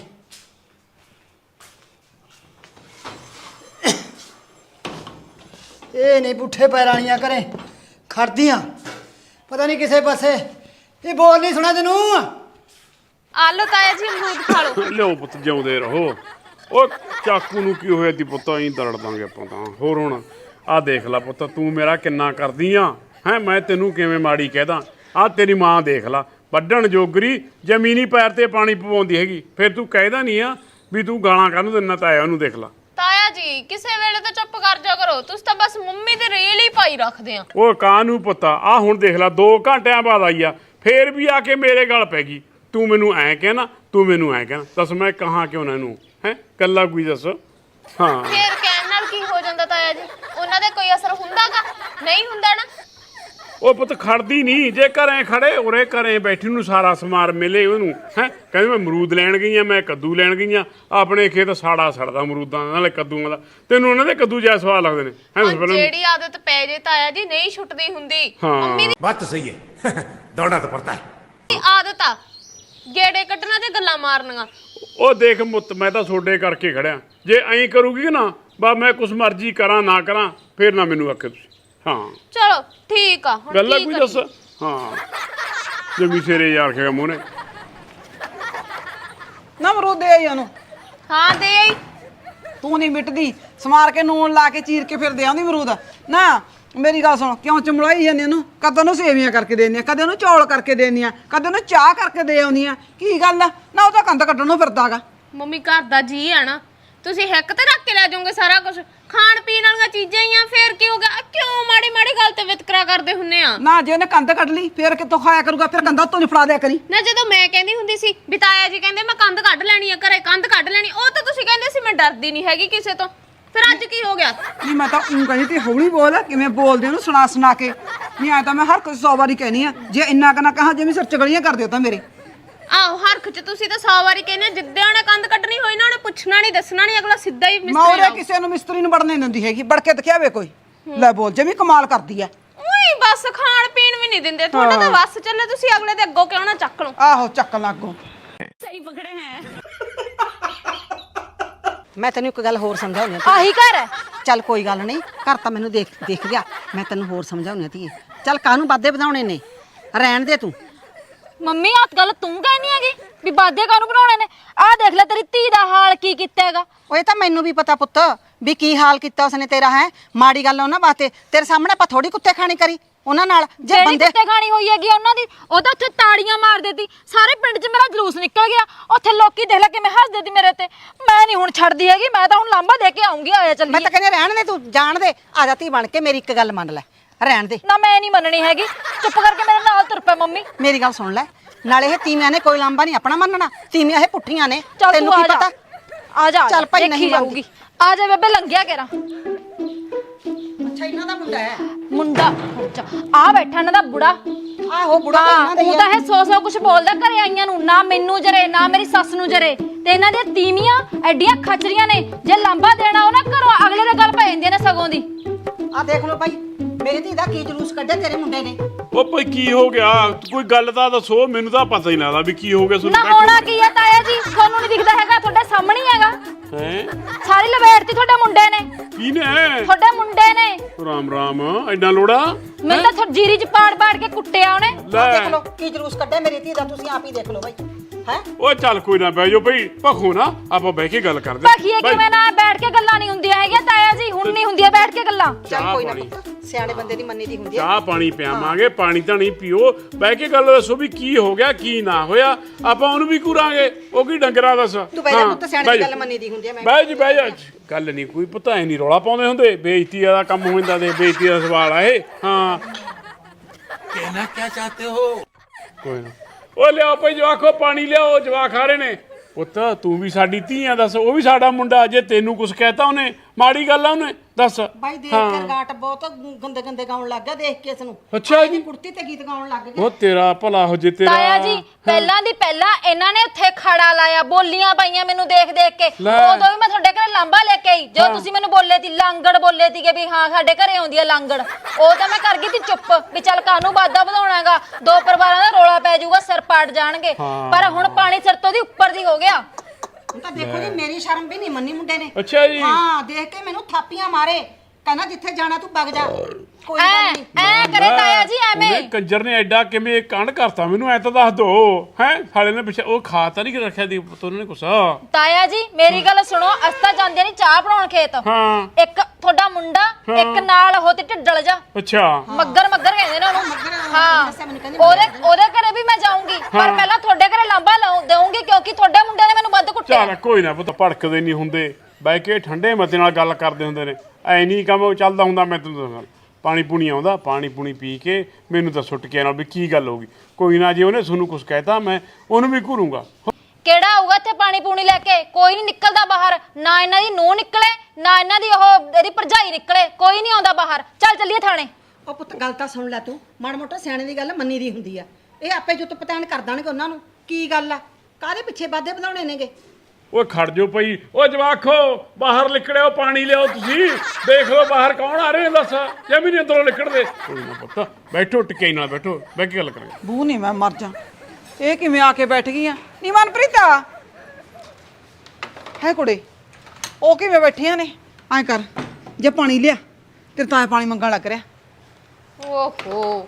ਇਹ ਨਹੀਂ ਪੁੱਠੇ ਪੈਰਾਂ ਵਾਲੀਆਂ ਕਰੇ। ਖੜਦੀਆਂ। ਪਤਾ ਨਹੀਂ ਕਿਸੇ ਪਾਸੇ। ਇਹ ਬੋਲ ਨਹੀਂ ਸੁਣਾ ਤੈਨੂੰ। ਆਲੋ ਤਾਇਆ ਜੀ ਅਮਰੂਦ ਖਾ ਲਓ। ਲਿਓ ਪੁੱਤ ਜਿਉਂਦੇ ਰਹੋ। ਉਹ ਚਾਕੂ ਨੂੰ ਕੀ ਹੋਇਆ ਤੀ ਪੁੱਤ? ਐਂ ਦਰੜ ਦਾਂਗੇ ਆਪਾਂ ਤਾਂ। ਹੋਰ ਹੁਣ ਆਹ ਦੇਖ ਲੈ ਪੁੱਤ ਤੂੰ ਮੇਰਾ ਕਿੰਨਾ ਕਰਦੀ ਆ ਹੈ ਮੈਂ ਤੈਨੂੰ ਕਿਵੇਂ ਮਾੜੀ ਕਹਿਦਾ? ਆਹ ਤੇਰੀ ਮਾਂ ਦੇਖ ਲੈ। ਵੱਢਣ ਜੋਗਰੀ ਜ਼ਮੀਨੀ ਪੈਰ ਤੇ ਪਾਣੀ ਪਵਾਉਂਦੀ ਹੈਗੀ। ਫਿਰ ਤੂੰ ਕਹਿਦਾ ਨਹੀਂ ਆ ਵੀ ਤੂੰ ਗਾਲਾਂ ਕਾਹਨੂੰ ਦਿੰਨਾ ਤਾਇਆ ਉਹਨੂੰ ਦੇਖ ਲੈ। ਤਾਇਆ ਜੀ ਕਿਸੇ ਵੇਲੇ ਤਾਂ ਚੁੱਪ ਕਰ ਜਾ ਕਰੋ। ਤੁਸੀਂ ਤਾਂ ਬਸ ਮੰਮੀ ਦੇ ਰੇਲ ਹੀ ਪਾਈ ਰੱਖਦੇ ਆ। ਉਹ ਕਾਹਨੂੰ ਪਤਾ ਆ? ਹੁਣ ਦੇਖ ਲੈ 2 ਘੰਟਿਆਂ ਬਾਅਦ ਆਈ ਆ। ਫੇਰ ਵੀ ਆ ਕੇ ਮੇਰੇ ਗਲ ਪੈ ਗਈ। ਤੂੰ ਮੈਨੂੰ ਐ ਕਹਿਣਾ ਤੂੰ ਮੈਨੂੰ ਐ ਕਹਿਣਾ। ਦੱਸ ਮੈਂ ਕਹਾਂ ਕਿਉਂ ਨਾ ਇਹਨੂੰ ਹੈ? ਕੱਲਾ ਕੋਈ ਦੱਸ? ਹਾਂ। ਫੇਰ ਕਹਿਣ ਨਾਲ ਕੀ ਹੋ ਜਾਂਦਾ ਤਾਇਆ ਜੀ? ਉਹਨਾਂ ਦੇ ਕੋਈ ਅਸਰ ਹੁੰਦਾਗਾ? ਨਹੀਂ ਹੁੰਦਾ ਨਾ? ਉਹ ਪੁੱਤ ਖੜਦੀ ਨਹੀਂ ਜੇ ਘਰੇ ਖੜੇ ਉਰੇ ਘਰੇ ਬੈਠੀ ਨੂੰ ਸਾਰਾ ਸਮਾਰ ਮਿਲੇ ਉਹਨੂੰ ਹੈ? ਕਹਿੰਦੇ ਮੈਂ ਅਮਰੂਦ ਲੈਣ ਗਈ ਆ ਮੈਂ ਕੱਦੂ ਲੈਣ ਗਈ ਆ। ਆਪਣੇ ਖੇਤ ਸਾੜਾ ਸੜਦਾ ਅਮਰੂਦਾਂ ਨਾਲੇ ਕੱਦੂਆਂ ਦਾ। ਤੈਨੂੰ ਉਹਨਾਂ ਦੇ ਕੱਦੂ ਜਿਹਾ ਸਵਾਦ ਲੱਗਦੇ ਨੇ ਹੈ? ਜਿਹੜੀ ਆਦਤ ਪੈ ਜੇ ਤਾਇਆ ਜੀ ਨਹੀਂ ਛੁੱਟਦੀ ਹੁੰਦੀ। ਮੰਮੀ ਦੀ ਬਾਤ ਸਹੀ ਹੈ। ਦੌੜਨਾ ਤਾਂ ਪੜਦਾ ਹੈ। ਆਦਤ ਆ? ਗੇੜੇ ਕੱਢਣਾ ਤੇ ਗੱਲਾਂ ਮਾਰਨੀਆਂ। ਉਹ ਦੇਖ ਮੁੱਤ ਮੈਂ ਤਾਂ ਛੋਡੇ ਕਰਕੇ ਖੜਿਆ। ਜੇ ਐਂ ਕਰੂਗੀ ਨਾ ਬਾ ਮੈਂ ਕੁਛ ਮਰਜ਼ੀ ਕਰਾਂ ਨਾ ਕਰਾਂ ਫੇਰ ਨਾ ਮੈਨੂੰ ਆਖੇ ਤੁਸੀਂ। ਹਾਂ। ਚਲੋ ਠੀਕ ਆ ਹੁਣ ਗੱਲ ਆ ਕੀ ਕੋਈ ਕਰੀਏ? ਦੱਸ? ਹਾਂ। ਜਮੀ ਸਿਰੇ ਯਾਰ ਖਿਆ ਮੋਨੇ ਨਾ ਮਰੂਦ ਦੇ ਆਈ ਉਹਨੂੰ। ਹਾਂ ਦੇ ਆਈ। ਤੂੰ ਨਹੀਂ ਮਿਟਦੀ। ਸਮਾਰ ਕੇ ਨੂਣ ਲਾ ਕੇ ਚੀਰ ਕੇ ਫਿਰ ਦੇ ਆਉਂਦੀ ਮਰੂਦ ਨਾ ਮੇਰੀ ਗੱਲ ਸੁਣ ਕਿਉਂ ਚਮਲਾਈ ਜਾਂਦੀ ਉਹਨੂੰ? ਕਦੇ ਉਹਨੂੰ ਸੇਵੀਆਂ ਕਰਕੇ ਦੇਣੀਆਂ ਕਦੇ ਉਹਨੂੰ ਚੌਲ ਕਰਕੇ ਦੇਣੀਆਂ ਕਦੇ ਉਹਨੂੰ ਚਾਹ ਕਰਕੇ ਦੇ ਆਉਂਦੀਆਂ ਕੀ ਗੱਲ ਆ? ਨਾ ਉਹ ਤਾਂ ਕੰਧ ਕੱਢਣ ਨੂੰ ਫਿਰਦਾਗਾ। ਮੰਮੀ ਘਰ ਦਾ ਜੀ ਆ ਨਾ। ਤੁਸੀਂ ਹਿੱਕ ਤੇ ਰੱਖ ਕੇ ਲੈ ਜਾਓਗੇ ਸਾਰਾ ਕੁਝ ਖਾਣ ਪੀਣ ਵਾਲੀਆਂ ਚੀਜ਼ਾਂ ਹੀ ਆ ਫੇਰ ਕੀ ਹੋ ਗਿਆ? ਕਿਉਂ ਮਾੜੀ ਮਾੜੀ ਗੱਲ ਤੇ ਵਿਤਕਰਾ ਕਰਦੇ ਹੁੰਨੇ ਆ? ਨਾ ਜੇ ਉਹਨੇ ਕੰਧ ਕੱਢ ਲਈ ਫੇਰ ਕਿੱਥੋਂ ਖਾਇਆ ਕਰੂਗਾ? ਫਿਰ ਕੰਧਾ ਤੋਂ ਫੜਾ ਦਿਆ ਕਰੀ। ਨਾ ਜਦੋਂ ਮੈਂ ਕਹਿੰਦੀ ਹੁੰਦੀ ਸੀ ਬਿਤਾਇਆ ਜੀ ਕਹਿੰਦੇ ਮੈਂ ਕੰਧ ਕੱਢ ਲੈਣੀ ਆ ਘਰੇ ਕੰਧ ਕੱਢ ਲੈਣੀ। ਉਹ ਤਾਂ ਤੁਸੀਂ ਕਹਿੰਦੇ ਸੀ ਮੈਂ ਡਰਦੀ ਨਹੀਂ ਹੈਗੀ ਕਿਸੇ ਤੋਂ। ਫਿਰ ਅੱਜ ਕੀ ਹੋ ਗਿਆ? ਨਹੀਂ ਮੈਂ ਤਾਂ ਉਹ ਕਹਿੰਦੀ ਤੇ ਹੌਲੀ ਬੋਲ ਕਿਵੇਂ ਬੋਲਦੇ ਉਹਨੂੰ ਸੁਣਾ ਸੁਣਾ ਕੇ। ਨਹੀਂ ਆਇਆ ਤਾਂ ਮੈਂ ਹਰ ਕੋਈ ਸੌ ਵਾਰੀ ਕਹਿਨੀ ਆ ਜੇ ਇੰਨਾ ਕਨਾ ਕਹਾ ਜਿਵੇਂ ਸਿਰ ਚ ਗਲੀਆਂ ਕਰ ਦਿਓ ਤਾਂ ਮੇਰੇ। ਆਹੋ ਹਰਖ ਚ ਤੁਸੀਂ ਤਾਂ 100 ਵਾਰੀ ਕਹਿੰਦੇ ਜਿੱਦੇ ਉਹਨੇ ਕੰਧ ਕੱਢਣੀ ਹੋਈ ਨਾ ਉਹਨੇ ਪੁੱਛਣਾ ਨਹੀਂ ਦੱਸਣਾ ਨਹੀਂ ਅਗਲਾ ਸਿੱਧਾ ਹੀ ਮੈਂ ਮਿਸਤਰੀ ਉਹਦੇ ਲਾਊ। ਕਿਸੇ ਨੂੰ ਮਿਸਤਰੀ ਨੂੰ ਵੜਨੇ ਨਹੀਂ ਦਿੰਦੀ ਹੈਗੀ ਵੜ ਕੇ ਦਿਖਾਵੇ ਕੋਈ। ਲੈ ਬੋਲ ਜਿਵੇਂ ਕਮਾਲ ਕਰਦੀ ਆ ਉਹੀ ਬਸ ਖਾਣ ਪੀਣ ਵੀ ਨਹੀਂ ਦਿੰਦੇ ਤੁਹਾਡਾ ਤਾਂ ਵੱਸ ਚੱਲੇ ਤੁਸੀਂ ਅਗਲੇ ਦੇ ਅੱਗੋਂ ਕਿਉਂ ਨਾ ਚੱਕ ਲਓ। ਆਹੋ ਚੱਕ ਲਾਗੋ ਮੈਂ ਤੈਨੂੰ ਇੱਕ ਗੱਲ ਹੋਰ ਸਮਝਾਉਣੀ ਆ ਆਹੀ ਘਰ ਹੈ। ਚੱਲ ਕੋਈ ਗੱਲ ਨਹੀਂ ਘਰ ਤਾਂ ਮੈਨੂੰ ਦੇਖ ਦੇਖ ਗਿਆ ਮੈਂ ਤੈਨੂੰ ਹੋਰ ਸਮਝਾਉਣੀ ਆ ਧੀਏ। ਚੱਲ ਕਾਹਨੂੰ ਵਾਧੇ ਵਧਾਉਣੇ ਨੇ? ਰਹਿਣ ਦੇ ਤੂੰ। ਮੰਮੀ ਆਹ ਗੱਲ ਤੂੰ ਕਹਿਨੀ ਹੈਗੀ ਵੀ ਬਾਦੇ ਕਾਨੂੰ ਬਣਾਉਣੇ ਨੇ? ਆਹ ਦੇਖ ਲੈ ਤੇਰੀ ਧੀ ਦਾ ਹਾਲ ਕੀ ਕੀਤਾ ਹੈਗਾ। ਇਹ ਤਾਂ ਮੈਨੂੰ ਵੀ ਪਤਾ ਪੁੱਤ ਵੀ ਕੀ ਹਾਲ ਕੀਤਾ ਉਸਨੇ ਤੇਰਾ ਹੈ? ਮਾੜੀ ਗੱਲ ਉਹਨਾਂ ਵਾਸਤੇ। ਤੇਰੇ ਸਾਹਮਣੇ ਆਪਾਂ ਥੋੜੀ ਕੁੱਤੇ ਖਾਣੀ ਕਰੀ ਉਹਨਾਂ ਨਾਲ। ਜੇ ਜਿਹੜੀ ਬੰਦੇ ਕੁੱਤੇ ਖਾਣੀ ਹੋਈ ਹੈਗੀ ਆ ਉਹਨਾਂ ਦੀ ਉਹ ਤਾਂ ਉੱਥੇ ਤਾੜੀਆਂ ਮਾਰ ਦਿੱਤੀ। ਸਾਰੇ ਪਿੰਡ 'ਚ ਮੇਰਾ ਜਲੂਸ ਨਿਕਲ ਗਿਆ। ਉੱਥੇ ਲੋਕੀ ਦੇਖ ਲੈ ਕਿਵੇਂ ਹੱਸਦੇ ਸੀ ਮੇਰੇ ਤੇ। ਮੈਂ ਨਹੀਂ ਹੁਣ ਛੱਡਦੀ ਹੈਗੀ ਮੈਂ ਤਾਂ ਹੁਣ ਲਾਂਬਾ ਦੇ ਕੇ ਆਉਂਗੀ ਆਇਆ ਮੈਂ ਚੱਲੀ ਤਾਂ ਕਹਿੰਦੀ ਰਹਿਣ ਦੇ ਤੂੰ ਜਾਣ ਦੇ। ਆ ਜਾ ਧੀ ਬਣ ਕੇ ਮੇਰੀ ਇੱਕ ਗੱਲ ਮੰਨ ਲੈ। ਰਹਿਣ ਦੇ। ਨਾ ਮੈਂ ਨਹੀਂ ਮੰਨਣੀ ਹੈਗੀ। ਚੁੱਪ ਕਰਕੇ ਮੇਰੇ ਨਾਲ ਤੁਰ ਪੈ ਮੰਮੀ। ਮੇਰੀ ਗੱਲ ਸੁਣ ਲੈ। ਨਾਲੇ ਇਹ ਤੀਵੀਆਂ ਨੇ ਕੋਈ ਲਾਂਬਾ ਨਹੀਂ ਆਪਣਾ ਮੰਨਣਾ। ਤੀਵੀਆਂ ਇਹ ਪੁੱਠੀਆਂ ਨੇ। ਚੱਲ ਤੈਨੂੰ ਤੂੰ ਕੀ ਆ ਜਾ। ਪਤਾ? ਆ ਜਾ ਚੱਲ ਭਾਈ, ਦੇਖੀ ਨਹੀਂ। ਜਾਊਗੀ। ਆ ਜਾ ਬੇਬੇ ਲੰਘਿਆ ਕੇਰਾ। ਅੱਛਾ ਇਹਨਾਂ ਦਾ ਮੁੰਡਾ ਹੈ? ਮੁੰਡਾ? ਅੱਛਾ ਆ ਬੈਠਾ ਇਹਨਾਂ ਦਾ ਬੁੜਾ। ਆਹੋ ਬੁੜਾ ਤਾਂ ਹਾਂ ਇਹਨਾਂ ਦਾ ਹੀ ਉਹ ਆ। ਤਾਂ ਇਹ ਸੌ ਸੌ ਕੁਝ ਬੋਲਦਾ ਘਰੇ ਆਈਆਂ ਨੂੰ। ਨਾ ਮੈਨੂੰ ਜਰੇ ਨਾ ਮੇਰੀ ਸੱਸ ਨੂੰ ਜਰੇ। ਤੇ ਇਹਨਾਂ ਦੀਆਂ ਤੀਵੀਆਂ ਐਡੀਆਂ ਖਚਰੀਆਂ ਨੇ। ਜੇ ਲਾਂਬਾ ਦੇਣਾ ਉਹ ਨਾ ਘਰੋਂ ਅਗਲੇ ਦੇ ਗੱਲ ਪੈ ਜਾਂਦੀਆਂ ਨੇ ਸਗੋਂ ਦੀ। ਆ ਦੇਖ ਲਓ ਭਾਈ। ਮੇਰੀ ਧੀ ਦਾ ਕੀ ਜਲੂਸ ਕੱਢਿਆ ਤੇਰੇ ਮੁੰਡੇ ਨੇ? ਉਹ ਭਾਈ ਕੀ ਹੋ ਗਿਆ? ਕੋਈ ਗੱਲ ਤਾਂ ਦੱਸੋ ਮੈਨੂੰ ਤਾਂ ਪਤਾ ਹੀ ਨਹੀਂ ਲੱਗਦਾ ਵੀ ਕੀ ਹੋ ਗਿਆ ਨਾ ਹੋਣਾ ਕੀ ਆ ਤਾਇਆ ਜੀ? ਤੁਹਾਨੂੰ ਨਹੀਂ ਦਿਖਦਾ ਹੈਗਾ ਤੁਹਾਡੇ ਸਾਹਮਣੇ ਹੀ ਹੈਗਾ। ਹੈ? ਸਾਰੀ ਲਵੇੜਤੀ ਤੁਹਾਡੇ ਮੁੰਡੇ ਨੇ। ਕੀ ਨੇ ਤੁਹਾਡੇ ਮੁੰਡੇ ਨੇ। ਰਾਮ ਰਾਮ ਐਡਾ ਲੋੜਾ? ਮੈਨੂੰ ਤਾਂ ਥੋ- ਜੀਰੀ ਚ ਪਾੜ ਪਾੜ ਕੇ ਕੁੱਟਿਆ ਉਹਨੇ। ਦੇਖ ਲਓ ਕੀ ਜਲੂਸ ਕੱਢਿਆ ਮੇਰੀ ਧੀ ਦਾ ਤੁਸੀਂ ਆਪ ਹੀ ਦੇਖ ਲਓ ਭਾਈ ਹੈ ਉਹ ਚੱਲ ਕੋਈ ਨਾ ਬਹਿ ਜਾਓ ਭਾਈ ਭਖੋ ਨਾ ਆਪਾਂ ਬਹਿ ਕੇ ਗੱਲ ਕਰਦੇ ਬਾਖੀਏ ਕਿਵੇਂ ਨਾ ਬੈਠ ਕੇ ਗੱਲਾਂ ਨਹੀਂ ਹੁੰਦੀਆਂ ਹੈਗੀਆਂ ਤਾਇਆ ਜੀ ਹੁਣ ਨਹੀਂ ਹੁੰਦੀਆਂ ਬੈਠ ਕੇ ਗੱਲਾਂ ਚੱਲ ਚਾਹ ਕੋਈ ਨਾ ਪਾਣੀ। ਪੁੱਤ ਸਿਆਣੇ ਬੰਦੇ ਦੀ ਮੰਨੀ ਦੀ ਹੁੰਦੀ ਹੈ ਚਾਹ ਪਾਣੀ ਪਿਆਵਾਂਗੇ ਪਾਣੀ ਤਾਂ ਨਹੀਂ ਪੀਓ ਬਹਿ ਕੇ ਗੱਲ ਦੱਸੋ ਵੀ ਕੀ ਹੋ ਗਿਆ ਕੀ ਨਾ ਹੋਇਆ ਆਪਾਂ ਉਹਨੂੰ ਵੀ ਕੂਰਾਂਗੇ ਉਹ ਕੀ ਡੰਗਰਾ ਦੱਸ ਤੂੰ ਬਹਿ ਜਾ ਹਾਂ, ਪੁੱਤ ਸਿਆਣੇ ਬਹਿ ਦੀ ਜਾ। ਗੱਲ ਮੰਨੀ ਦੀ ਹੁੰਦੀ ਹੈ ਮੈਂ ਬਹਿ ਜੀ ਬਹਿ ਜਾ ਗੱਲ ਨਹੀਂ ਕੋਈ ਪਤਾ ਹੀ ਨਹੀਂ ਰੌਲਾ ਪਾਉਂਦੇ ਹੁੰਦੇ ਬੇਇੱਜ਼ਤੀ ਦਾ ਕੰਮ ਹੋ ਜਾਂਦਾ ਤੇ ਬੇਇੱਜ਼ਤੀ ਦਾ ਸਵਾਲ ਆ ਇਹ ਹਾਂ कहना क्या चाहते हो ਕੋਈ ਨਾ ਉਹ ਲਿਆਓ ਭਾਈ ਜਵਾਖੋ ਪਾਣੀ ਲਿਆਓ, ਜਵਾਕ ਆ ਰਹੇ ਨੇ। ਪੁੱਤ, ਤੂੰ ਵੀ ਸਾਡੀ ਧੀ ਆ ਦੱਸ, ਉਹ ਵੀ ਸਾਡਾ ਮੁੰਡਾ, ਜੇ ਤੈਨੂੰ ਕੁਝ ਕਹਿਤਾ ਉਹਨੇ ਮਾੜੀ ਗੱਲ ਆ ਉਹਨੇ ਦੱਸ। ਭਾਈ ਦੇਖ ਕੇ ਰਗਾਟ ਬਹੁਤ ਗੰਦੇ ਗੰਦੇ ਗਾਉਣ ਲੱਗ ਗਿਆ ਦੇਖ ਕੇ ਇਸ ਨੂੰ। ਅੱਛਾ ਜੀ। ਕੁੜਤੀ ਤੇ ਗੀਤ ਗਾਉਣ ਲੱਗ ਗਿਆ। ਉਹ ਤੇਰਾ ਭਲਾ ਹੋ ਜੇ ਤੇਰਾ। ਤਾਇਆ ਜੀ ਪਹਿਲਾਂ ਦੀ ਪਹਿਲਾਂ ਇਹਨਾਂ ਨੇ ਉੱਥੇ ਖੜਾ ਲਾਇਆ ਬੋਲੀਆਂ ਪਾਈਆਂ ਮੈਨੂੰ ਦੇਖ ਦੇਖ ਕੇ। ਲੈ। ਉਦੋਂ ਵੀ ਮੈਂ ਤੁਹਾਡੇ ਘਰੇ ਲਾਂਬਾ ਲੈ ਕੇ ਆਈ। ਜੋ ਤੁਸੀਂ ਮੈਨੂੰ ਬੋਲੇ ਸੀ ਲਾਂਗੜ ਬੋਲੇ ਸੀਗੇ ਵੀ ਹਾਂ ਸਾਡੇ ਘਰੇ ਆਉਂਦੀ ਹੈ ਲਾਂਗੜ। ਉਹ ਤਾਂ ਮੈਂ ਕਰ ਗਈ ਸੀ ਚੁੱਪ ਵੀ ਚੱਲ ਕਾਨੂੰ ਵਾਦਾ ਵਧਾਉਣਾਗਾ। ਦੋ ਪਰਿਵਾਰਾਂ ਦਾ ਰੋਲਾ ਪੈ ਜਾਊਗਾ ਸਿਰ ਪਾੜ ਜਾਣਗੇ। ਪਰ ਹੁਣ ਪਾਣੀ ਸਿਰ ਤੋਂ ਦੀ ਉੱਪਰ ਦੀ ਹੋ ਗਿਆ। ਤਾਂ ਦੇਖੋ ਜੀ ਮੇਰੀ ਸ਼ਰਮ ਵੀ ਨਹੀਂ ਮੰਨੀ ਮੁੰਡੇ ਨੇ। ਅੱਛਾ ਜੀ। ਹਾਂ ਦੇਖ ਕੇ ਮੈਨੂੰ ਥਾਪੀਆਂ ਮਾਰੇ। ਕਹਿੰਦਾ ਜਿੱਥੇ ਜਾਣਾ ਤੂੰ ਵਗ ਜਾ। ਕੋਈ ਗੱਲ ਨਹੀਂ। ਐ ਕਰੇ ਤਾਇਆ ਜੀ ਐਵੇਂ। ਉਹਨੇ ਕੰਜਰ ਨੇ ਐਡਾ ਕਿਵੇਂ ਕਾਂਡ ਕਰਤਾ ਮੈਨੂੰ ਐ ਤਾਂ ਦੱਸ ਦੋ। ਹੈ ਸਾਲੇ ਨੇ ਪਿੱਛੇ ਉਹ ਖਾ ਤਾਂ ਨਹੀਂ ਰੱਖਿਆ ਦੀ ਪੁੱਤ ਉਹਨੇ ਕੁਛ ਤਾਇਆ ਜੀ ਮੇਰੀ ਗੱਲ ਸੁਣੋ ਅਸਤਾ ਜਾਂਦੇ ਨਹੀਂ ਚਾਹ ਬਣਾਉਣ ਖੇਤ। ਹਾਂ। ਇੱਕ ਤੁਹਾਡਾ ਮੁੰਡਾ ਇੱਕ ਨਾਲ ਉਹ ਤੇ ਢਿੱਡਲ ਜਾ। ਅੱਛਾ। ਮੱਗਰ ਮੱਗਰ ਕਹਿੰਦੇ ਨੇ ਉਹਨੂੰ। ਹਾਂ। ਦੱਸਿਆ ਮੈਨੂੰ ਕਹਿੰਦੀ ਉਹਦੇ ਉਹਦੇ ਘਰੇ ਵੀ ਮੈਂ ਜਾਊਂਗੀ ਪਰ ਪਹਿਲਾਂ ਤੁਹਾਡੇ ਘਰੇ ਲਾਂਬਾ ਲਾਉ ਦੇਵਾਂਗੀ ਕਿਉਂਕਿ ਤੁਹਾਡੇ ਮੁੰਡੇ ਨੇ ਮੈਨੂੰ ਵੱਧ ਕੁੱਟਿਆ। ਚੱਲ ਕੋਈ ਨਾ ਪੁੱਤ ਭੜਕਦੇ ਨਹੀਂ ਹੁੰਦੇ। ਬਹਿ ਕੇ ਠੰਡੇ ਮਤੇ ਨਾਲ ਗੱਲ ਕਰਦੇ ਹੁੰਦੇ ਨੇ। ਐ ਨਹੀਂ ਕੰਮ ਚੱਲਦਾ ਹੁੰਦਾ ਮੈਂ ਤੈਨੂੰ ਦੱਸਾਂ ਪਾਣੀ ਪੂਣੀ ਆਉਂਦਾ ਪਾਣੀ ਪੂਣੀ ਪੀ ਕੇ ਮੈਨੂੰ ਤਾਂ ਸੁੱਟ ਕੇ ਨਾਲ ਵੀ ਕੀ ਗੱਲ ਹੋ ਗਈ। ਕੋਈ ਨਾ ਜੇ ਉਹਨੇ ਤੁਹਾਨੂੰ ਕੁਝ ਕਹਿਤਾ ਮੈਂ ਉਹਨੂੰ ਵੀ ਘੂਰੂੰਗਾ। ਕਿਹੜਾ ਆਊਗਾ ਇੱਥੇ ਪਾਣੀ ਪੂਣੀ ਲੈ ਕੇ? ਕੋਈ ਨਹੀਂ ਨਿਕਲਦਾ ਬਾਹਰ। ਨਾ ਇਹਨਾਂ ਦੀ ਨੂੰਹ ਨਿਕਲੇ ਨਾ ਇਹਨਾਂ ਦੀ ਉਹ ਇਹਦੀ ਭਰਜਾਈ ਨਿਕਲੇ। ਕੋਈ ਨਹੀਂ ਆਉਂਦਾ ਬਾਹਰ। ਚੱਲ ਚੱਲੀਏ ਥਾਣੇ। ਉਹ ਪੁੱਤ ਗੱਲ ਤਾਂ ਸੁਣ ਲੈ ਤੂੰ ਮਾੜਾ ਮੋਟਾ ਸਿਆਣੇ ਦੀ ਗੱਲ ਮੰਨੀ ਦੀ ਹੁੰਦੀ ਆ। ਇਹ ਆਪੇ ਜੁੱਤ ਪਤਾਣ ਕਰ ਦੇਣਗੇ ਉਹਨਾਂ ਨੂੰ ਕੀ ਗੱਲ ਆ? ਕਾਹਦੇ ਪਿੱਛੇ ਵਾਧੇ ਵਧਾਉਣੇ ਨੇਗੇ? ਓਏ ਖੜ ਜਾਓ ਪਈ ਓ ਜਵਾਖੋ ਬਾਹਰ ਲਿਕੜਿਓ ਪਾਣੀ ਲਿਆਓ ਤੁਸੀਂ। ਦੇਖ ਲਓ ਬਾਹਰ ਕੌਣ ਆ ਰਹੇ ਦੱਸ। ਜਮੀ ਨਹੀਂ ਅੰਦਰੋਂ ਲਿਕੜਦੇ ਕੋਈ ਨਾ ਪੁੱਤ ਬੈਠੋ ਟਿਕੇ ਨਾਲ ਬੈਠੋ। ਬਹਿ ਕੇ ਗੱਲ ਕਰਾਂਗੇ। ਬੂ ਨਹੀਂ ਮੈਂ ਮਰ ਜਾ। ਇਹ ਕਿਵੇਂ ਆ ਕੇ ਬੈਠ ਗਈਆਂ? ਨੀ ਮਨਪ੍ਰੀਤਾ? ਹੈ ਕੁੜੇ ਉਹ ਕਿਵੇਂ ਬੈਠੀਆਂ ਨੇ? ਐ ਕਰ ਜੇ ਪਾਣੀ ਲਿਆ ਤੇਰੇ ਤਾਂ ਪਾਣੀ ਮੰਗਣ ਲੱਗ ਰਿਹਾ। ਓਹੋ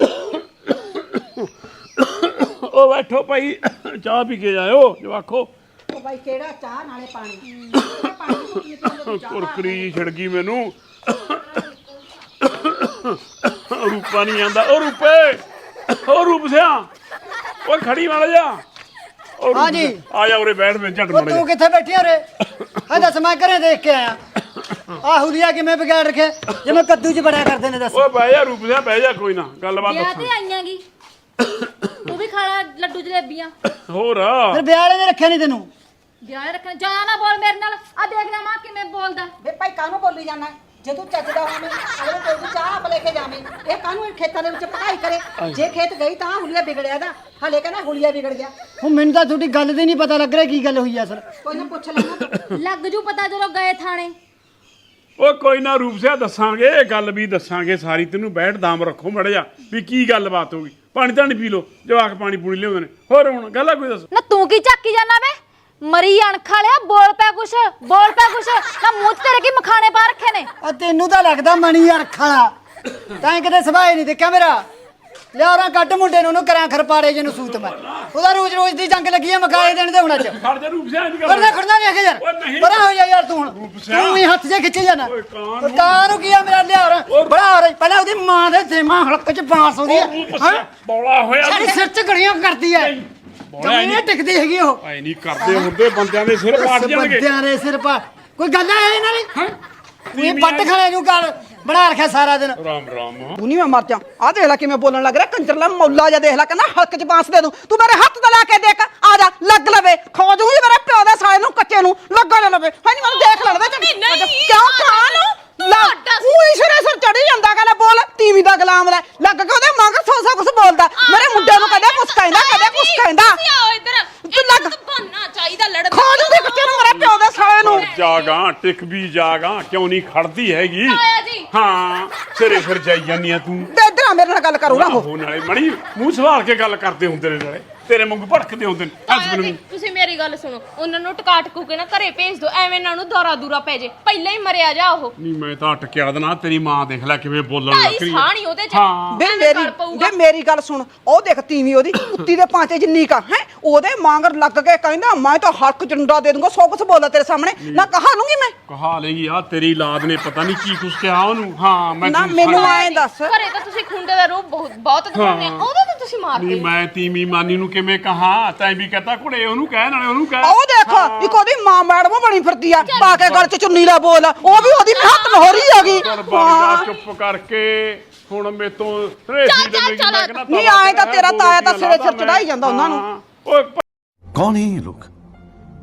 ਓ ਬੈਠੋ ਭਾਈ ਚਾਹ ਪੀ ਕੇ ਜਾਇਓ ਜਵਾਖੋ। ਉਹ ਬਾਈ ਕਿਹੜਾ ਚਾਹ? ਨਾਲੇ ਪਾਣੀ। ਪਾਣੀ ਦੀ ਘੁੱਟ ਨਿਕਲ ਕੁਰਕਰੀ ਛਿੜ ਗਈ ਮੈਨੂੰ। ਰੂਪਾ ਨਹੀਂ ਆਂਦਾ। ਓ ਰੂਪੇ ਓ ਰੂਪ ਸਿਆ ਓਏ ਖੜੀ ਮਾਰ ਜਾ। ਓ ਰੂਪ ਹਾਂਜੀ। ਸਿਆ, ਆ ਜਾ ਉਰੇ ਬੈਠ ਮੈਂ ਝੱਟ ਉਹ ਮੜ ਤੂੰ ਕਿੱਥੇ ਬੈਠੀ ਓਰੇ ਹਾਂ ਦੱਸ ਮੈਂ ਘਰੇ ਦੇਖ ਕੇ ਆਇਆ। ਆ ਹੁਲੀਆ ਕਿਵੇਂ ਵਿਗਾੜ ਰੱਖੇ ਜਿਵੇਂ ਕੱਦੂ ਚ ਬੜਿਆ ਕਰਦੇ ਨੇ ਦੱਸ। ਓਏ ਬਹਿ ਜਾ ਰੂਪ ਸਿਆ ਬਹਿ ਜਾ ਕੋਈ ਨਾ ਗੱਲਬਾਤ ਵਿਆਹ ਦੱਸਾਂ। ਤੇ ਆਈਆਂਗੀ ਤੂੰ ਵੀ ਖਾ ਲੈ ਲੱਡੂ ਜਲੇਬੀਆਂ। ਹੋਰ। ਫਿਰ ਵਿਆਹ ਵਾਲੇ ਨੇ ਰੱਖਿਆ ਨਹੀਂ ਤੈਨੂੰ? ਵਿਆਹ ਰੱਖਣ ਜਾ ਨਾ ਬੋਲ ਮੇਰੇ ਨਾਲ। ਆ ਦੇਖ ਲੈ ਮਾਂ ਕਿਵੇਂ ਬੋਲਦਾ। ਵੇ ਭਾਈ ਕਾਹਨੂੰ ਬੋਲੀ ਜਾਂਦਾ? ਜੇ ਤੂੰ ਚੱਜਦਾ ਹੋਵੇਂ ਅਗਲੇ ਕੋਲ ਦੀ ਚਾਹ ਆਪ ਲੈ ਕੇ ਜਾਵੇਂ। ਇਹ ਕਾਹਨੂੰ ਖੇਤਾਂ ਦੇ ਵਿੱਚ ਪੜਾਈ ਕਰੇ? ਜੇ ਖੇਤ ਗਈ ਤਾਂ ਹੁਲੀਆ ਵਿਗੜਿਆ ਦਾ ਹਲੇ ਕਹਿੰਦਾ ਹੁਲੀਆ ਵਿਗੜ ਗਿਆ। ਹੁਣ ਮੈਨੂੰ ਤਾਂ ਤੁਹਾਡੀ ਗੱਲ ਦੀ ਨਹੀਂ ਪਤਾ ਲੱਗ ਰਿਹਾ ਕੀ ਗੱਲ ਹੋਈ ਆ ਅਸਲ। ਕੋਈ ਨਾ ਪੁੱਛ ਲੈਣਾ। ਤੂੰ ਲੱਗ ਜੂ ਪਤਾ ਜਦੋਂ ਗਏ ਥਾਣੇ। ਓ ਕੋਈ ਨਾ ਰੂਪ ਸਿਆ ਦੱਸਾਂਗੇ ਇਹ ਗੱਲ ਵੀ ਦੱਸਾਂਗੇ ਸਾਰੀ। ਤੈਨੂੰ ਬੈਠ ਦਾਮ ਰੱਖੋ ਮੜ ਜਾ ਵੀ ਕੀ ਗੱਲਬਾਤ ਹੋ ਗਈ। ਪਾਣੀ ਤਾਂ ਨਹੀਂ ਪੀ ਲੋ ਜਵਾਕ ਪਾਣੀ ਪੂਣੀ ਲਿਆਉਂਦੇ ਨੇ। ਹੋਰ ਹੁਣ ਗੱਲ ਆ ਕੋਈ ਦੱਸ? ਨਾ ਤੂੰ ਕੀ ਝਾਕੀ ਜਾਨਾ ਵੇ? ਮਰੀ ਅਣਖ ਵਾਲਿਆ ਬੋਲ ਪੈ ਕੁਛ ਬੋਲ ਪੈ ਕੁਛ। ਨਾ ਮੂੰਹ 'ਚ ਤੇਰੇ ਕੀ ਮਖਾਣੇ ਪਾ ਰੱਖੇ ਨੇ? ਆ ਤੈਨੂੰ ਤਾਂ ਲੱਗਦਾ ਮਣੀ ਯਾਰ ਖਾਲਾ ਤਾਂ ਕਿਤੇ ਸਭਾਏ ਨਹੀਂ ਦੇਖਿਆ ਮੇਰਾ। ਲਿਆਰਾ ਕੱਢ ਮੁੰਡੇ ਨੂੰ ਉਹਨੂੰ ਕਰਾਂ ਖਰਪਾੜੇ ਜਿਹਨੂੰ ਸੂਤ ਮੈਂ। ਉਹਦਾ ਰੋਜ਼ ਰੋਜ਼ ਦੀ ਜੰਗ ਲੱਗੀ ਆ ਮਕਾਏ ਦੇਣ ਦੇ ਹੁਣ ਅੱਜ ਖੜ ਜਾ ਰੂਪ ਸਿਆ ਨਹੀਂ ਕਰਨਾ। ਖੜਨਾ ਨਹੀਂ ਹੈਗਾ। ਯਾਰ। ਪਰਾਂ ਹੋ ਜਾ ਯਾਰ ਤੂੰ ਹੁਣ। ਸਿਆ। ਤੂੰ ਵੀ ਹੱਥ ਜੇ ਖਿੱਚੇ ਜਾਣਾ ਓਏ ਕਾਂ ਆ ਮੇਰਾ ਲਿਆਰਾ ਬੜਾ ਹੋ ਰਹੀ ਪਹਿਲਾਂ ਉਹਦੀ ਮਾਂ ਦੇ ਸੇਮਾ ਹਲਕ ਚ ਬਾਂਸ ਆਉਂਦੀ ਹਾਂ? ਬੌਲਾ ਹੋਇਆ ਸਾਡੇ ਸਿਰ ਚ ਗੜੀਆਂ ਕਰਦੀ ਬੌਲਾ ਜਮੀਨ ਟਿਕਦੀ ਹੈਗੀ ਉਹ। ਐ ਨਹੀਂ ਕਰਦੇ ਹੁੰਦੇ ਬੰਦਿਆਂ ਦੇ ਸਿਰ ਪਾੜ ਜਾਣਗੇ। ਬੰਦਿਆਂ ਦੇ ਸਿਰ ਪਾ ਕੋਈ ਗੱਲ ਹੈ ਇਹਨਾਂ ਦੀ? ਹਾਂ? ਇਹ ਪੱਟ ਖਲੇ ਨੂੰ ਕਰ। ਬਣਾ ਰੱਖਿਆ ਸਾਰਾ ਦਿਨ। ਰਾਮ ਰਾਮ ਤੂੰ ਨਹੀਂ ਮੈਂ ਮਰ ਜਾ। ਆ ਦੇਖ ਲੈ ਕਿਵੇਂ ਬੋਲਣ ਲੱਗ ਰਿਹਾ। ਕੰਜਰਲਾ ਮੌਲਾ ਜਾ ਦੇਖ ਲੈ ਕਹਿੰਦਾ ਹੱਕ ਚ ਬਾਂਸ ਦੇ ਦੂੰ। ਤੂੰ ਮੇਰੇ ਹੱਥ ਤੇ ਲਾ ਕੇ ਦੇਖ। ਆ ਜਾ ਲੱਗ ਲਵੇ। ਖੋ ਜੂਗੀ ਮੇਰੇ ਪਿਓ ਦੇ ਸਾਲੇ ਨੂੰ ਕੱਚੇ ਨੂੰ। ਲੱਗਾ ਨਾ ਲਵੇ। ਹੈ ਨਹੀਂ ਮੈਨੂੰ ਦੇਖ ਲੈਣ ਦੇ ਨਹੀਂ, ਨਹੀਂ, ਕਿਉਂ ਖਾਨ ਲਾ ਉਹੀ ਸਿਰੇ ਸਿਰ ਚੜੀ ਜਾਂਦਾ ਕਹਿੰਦਾ ਬੋਲ। ਤੀਵੀਂ ਦਾ ਗੁਲਾਮ ਲੈ। ਲੱਗ ਕੇ ਉਹਦੇ ਮਗਰ ਸੌ ਸੌ ਕੁਛ ਬੋਲਦਾ। ਮੇਰੇ ਮੁੰਡੇ ਨੂੰ ਕਦੇ ਕੁਛ ਕਹਿੰਦਾ ਕਦੇ ਕੁਛ ਕਹਿੰਦਾ ਆਓ ਇੱਧਰ। ਤੂੰ ਲੱਗ ਬੰਨਾ ਚਾਹੀਦਾ ਲੜਨ ਖੋ ਜੂਗੀ ਕੱਚੇ ਨੂੰ ਮੇਰੇ ਪਿਓ ਦੇ ਸਾਲੇ ਨੂੰ। ਜਾਗਾ ਟਿਕ ਵੀ ਜਾਗਾ। ਕਿਉਂ ਨਹੀਂ ਖੜਦੀ ਹੈਗੀ? ਆਇਆ ਜੀ। ਹਾਂ ਸਿਰੇ ਫਿਰ ਜਾਈ ਜਾਂਦੀ ਆ ਤੂੰ। ਤੇ ਇੱਧਰ ਆ ਮੇਰੇ ਨਾਲ ਗੱਲ ਕਰੂਗਾ ਉਹ। ਉਹ ਨਾਲੇ ਮਣੀ ਮੂੰਹ ਸਵਾਰ ਕੇ ਗੱਲ ਕਰਦੇ ਹੁੰਦੇ ਨੇ ਨਾਲੇ। ਤੇਰੇ ਵਾਂਗੂ ਭੜਕਦੇ ਹੁੰਦੇ ਨੇ ਹੱਸ ਆਇਆ ਜੀ, ਮੈਨੂੰ ਤੁਸੀਂ ਮੇਰੀ ਗੱਲ ਸੁਣੋ ਉਹਨਾਂ ਨੂੰ ਟਕਾ ਟਕੂ ਕੇ ਨਾ ਘਰੇ ਭੇਜ ਦਿਓ ਐਵੇਂ ਇਹਨਾਂ ਨੂੰ ਦੌਰਾ ਦੂਰਾ ਪੈ ਜੇ ਪਹਿਲਾਂ ਹੀ ਮਰਿਆ ਜਾ ਉਹ। ਨਹੀਂ ਮੈਂ ਤਾਂ ਅਟਕਿਆ ਦੇਣਾ ਤੇਰੀ ਮਾਂ ਦੇਖ ਲੈ ਕਿਵੇਂ ਬੋਲਣ ਲੱਗ ਰਹੀ ਸਾਣੀ ਉਹਦੇ ਚ। ਹਾਂ। ਐਵੇਂ ਮੇਰੀ ਗਲ ਪਊਗਾ। ਮੇਰੀ ਗੱਲ ਸੁਣ ਉਹ ਦੇਖ ਤੀਵੀਂ ਉਹਦੀ ਕੁੱਤੀ ਦੇ ਪਾਂਚੇ ਜਿੰਨੀ ਕਾ ਹੈ ਉਹਦੇ ਮਾਂਗਰ ਲੱਗ ਕੇ ਕਹਿੰਦਾ ਮੈਂ ਤਾਂ ਹੱਕ ਡੰਡਾ ਦੇ ਦੂੰਗਾ ਸੋ ਕੁਛ ਬੋਲਦਾ ਤੇਰੇ ਸਾਹਮਣੇ ਨਾ ਕਹਾ ਲੂੰਗੀ ਮੈਂ? ਕਹਾ ਲਈ ਆ ਤੇਰੀ ਲਾਦ ਨੇ ਪਤਾ ਨਹੀਂ ਕੀ ਕੁਛ ਕਿਹਾ ਉਹਨੂੰ। ਹਾਂ ਮੈਂ ਨਾ ਤੈਨੂੰ ਮੈਨੂੰ ਸਾਰਾ- ਐਂ ਦੱਸ। ਘਰੇ ਤਾਂ ਤੁਸੀਂ ਖੁੰਡੇ ਦਾ ਰੂਪ ਬਹੁਤ ਬਹੁਤ ਦਿਖਾਉਂਦੇ ਆ ਹਾਂ। ਉਹਦੇ ਤੇ ਤੁਸੀਂ ਮਾਰਦੇ ਨਹੀਂ ਮੈਂ ਤੀਮੀ ਮਾਨੀ ਨੂੰ ਕਿਵੇਂ ਕਹਾ? ਤੈਂ ਵੀ ਕਹਤਾ ਕੁੜੇ ਉਹਨੂੰ ਕਹਿ ਨਾਲੇ ਉਹਨੂੰ ਕਹਿ। ਉਹ ਦੇਖ ਇੱਕ ਉਹਦੀ ਮਾਂ ਮੈਡਮ ਬਣੀ ਫਿਰਦੀ ਆ ਪਾ ਕੇ ਗਲ ਚ ਚੁੰਨੀ ਲਾ ਬੋਲ ਉਹ ਵੀ ਉਹਦੀ ਹੱਥ ਨਹੋਰੀ ਆ ਗਈ ਚੁੱਪ ਕਰਕੇ ਹੁਣ ਮੇਤੋਂ ਰੇਸੀ ਦੇ ਮੈਂ ਕਹਿੰਦਾ ਨਹੀਂ ਆਏ ਤਾਂ ਤੇਰਾ ਤਾਇਆ ਤਾਂ ਸਿਰੇ ਸਿਰ ਚੜਾਈ ਜਾਂਦਾ ਉਹਨਾਂ ਨੂੰ। ਓਏ ਕੌਣ ਹੈ ਲੋਕ?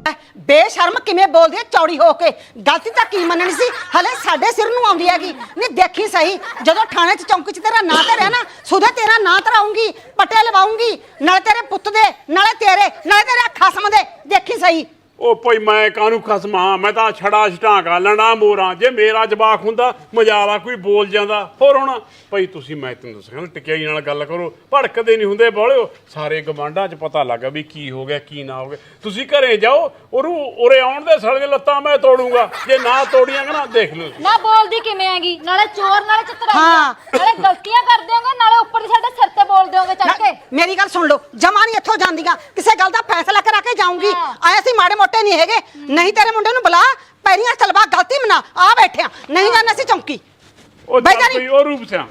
लोग ਬੇਸ਼ਰਮ ਕਿਵੇਂ ਬੋਲਦੀ ਹੈ ਚੌੜੀ ਹੋ ਕੇ? ਗਲਤੀ ਤਾਂ ਕੀ ਮੰਨਣੀ ਸੀ? ਹਲੇ ਸਾਡੇ ਸਿਰ ਨੂੰ ਆਉਂਦੀ ਹੈਗੀ। ਨਹੀਂ, ਦੇਖੀ ਸਹੀ। ਜਦੋਂ ਥਾਣੇ 'ਚ ਚੌਂਕੀ 'ਚ ਤੇਰਾ ਨਾਂ ਧਰਿਆ ਨਾ, ਸੁਧੇ ਤੇਰਾ ਨਾਂ ਧਰਾਉਂਗੀ ਪੱਟੇ ਲਵਾਉਂਗੀ, ਨਾਲੇ ਤੇਰੇ ਪੁੱਤ ਦੇ, ਨਾਲੇ ਤੇਰੇ ਨਾਲੇ ਤੇਰੇ ਖਸਮ ਦੇ। ਦੇਖੀ ਸਹੀ। ਉਹ ਭਈ ਮੈਂ ਕਾਹਨੂੰ ਖਸਮਾਂ? ਮੈਂ ਤਾਂ ਛੜਾ ਛਟਾਂਗਾ ਲਣਾ ਮੋਰਾਂ। ਜੇ ਮੇਰਾ ਜਵਾਕ ਹੁੰਦਾ ਮਜਾਲਾ ਕੋਈ ਬੋਲ ਜਾਂਦਾ। ਹੋਰ ਹੁਣ ਭਈ ਤੁਸੀਂ ਮੈਂ ਤੈਨੂੰ ਦੱਸਾਂ ਟਿਕਿਆਈ ਨਾਲ ਗੱਲ ਕਰੋ। ਭੜਕਦੇ ਨਹੀਂ ਹੁੰਦੇ ਬੋਲਿਓ। ਸਾਰੇ ਗਵਾਂਢਾਂ 'ਚ ਪਤਾ ਲੱਗਾ ਵੀ ਕੀ ਹੋ ਗਿਆ ਕੀ ਨਾ ਹੋ ਗਿਆ। ਤੁਸੀਂ ਘਰੇ ਜਾਓ ਉਹਨੂੰ ਉਰੇ ਆਉਣ ਦੇ ਸਾਲੇ ਦੀਆਂ ਲੱਤਾਂ ਮੈਂ ਤੋੜੂੰਗਾ। ਜੇ ਨਾ ਤੋੜੀਆਂ ਨਾ ਦੇਖ ਲਓ ਨਾ ਬੋਲਦੀ ਕਿਵੇਂ ਹੈਗੀ? ਨਾਲੇ ਚੋਰ ਨਾਲੇ ਚਤਰਾ ਹਾਂ। ਨਾਲੇ ਗਲਤੀਆਂ ਕਰ ਦਿਓਗੇ ਨਾਲੇ ਉੱਪਰ ਦੀ ਸਾਡੇ ਸਿਰ ਤੇ ਬੋਲ ਦਿਓਗੇ ਚੱਲ ਕੇ? ਮੇਰੀ ਗੱਲ ਸੁਣ ਲਓ ਜਮਾ ਨਹੀਂ ਇੱਥੋਂ ਜਾਂਦੀਆਂ। ਕਿਸੇ ਗੱਲ ਦਾ ਫੈਸਲਾ ਕਰਾ ਕੇ ਜਾਊਂਗੀ। ਹਾਂ। ਆਏ ਅਸੀਂ ਮਾੜੇ ਮੋਟੇ ਨਹੀਂ ਹੈਗੇ। ਨਹੀਂ ਤੇਰੇ ਮੁੰਡੇ ਨੂੰ ਬੁਲਾ ਪੈਰੀਆਂ ਤਲਵਾ ਗਲਤੀ ਮਨਾ ਆ ਬੈਠਿਆ। ਨਹੀਂ ਜਾਣਾ ਸੀ ਚੌਂਕੀ। ਉਹ ਬਹਿ ਜਾ ਚੱਲ ਨੀ। ਭਈ ਉਹ ਰੂਪ ਸਿਆ।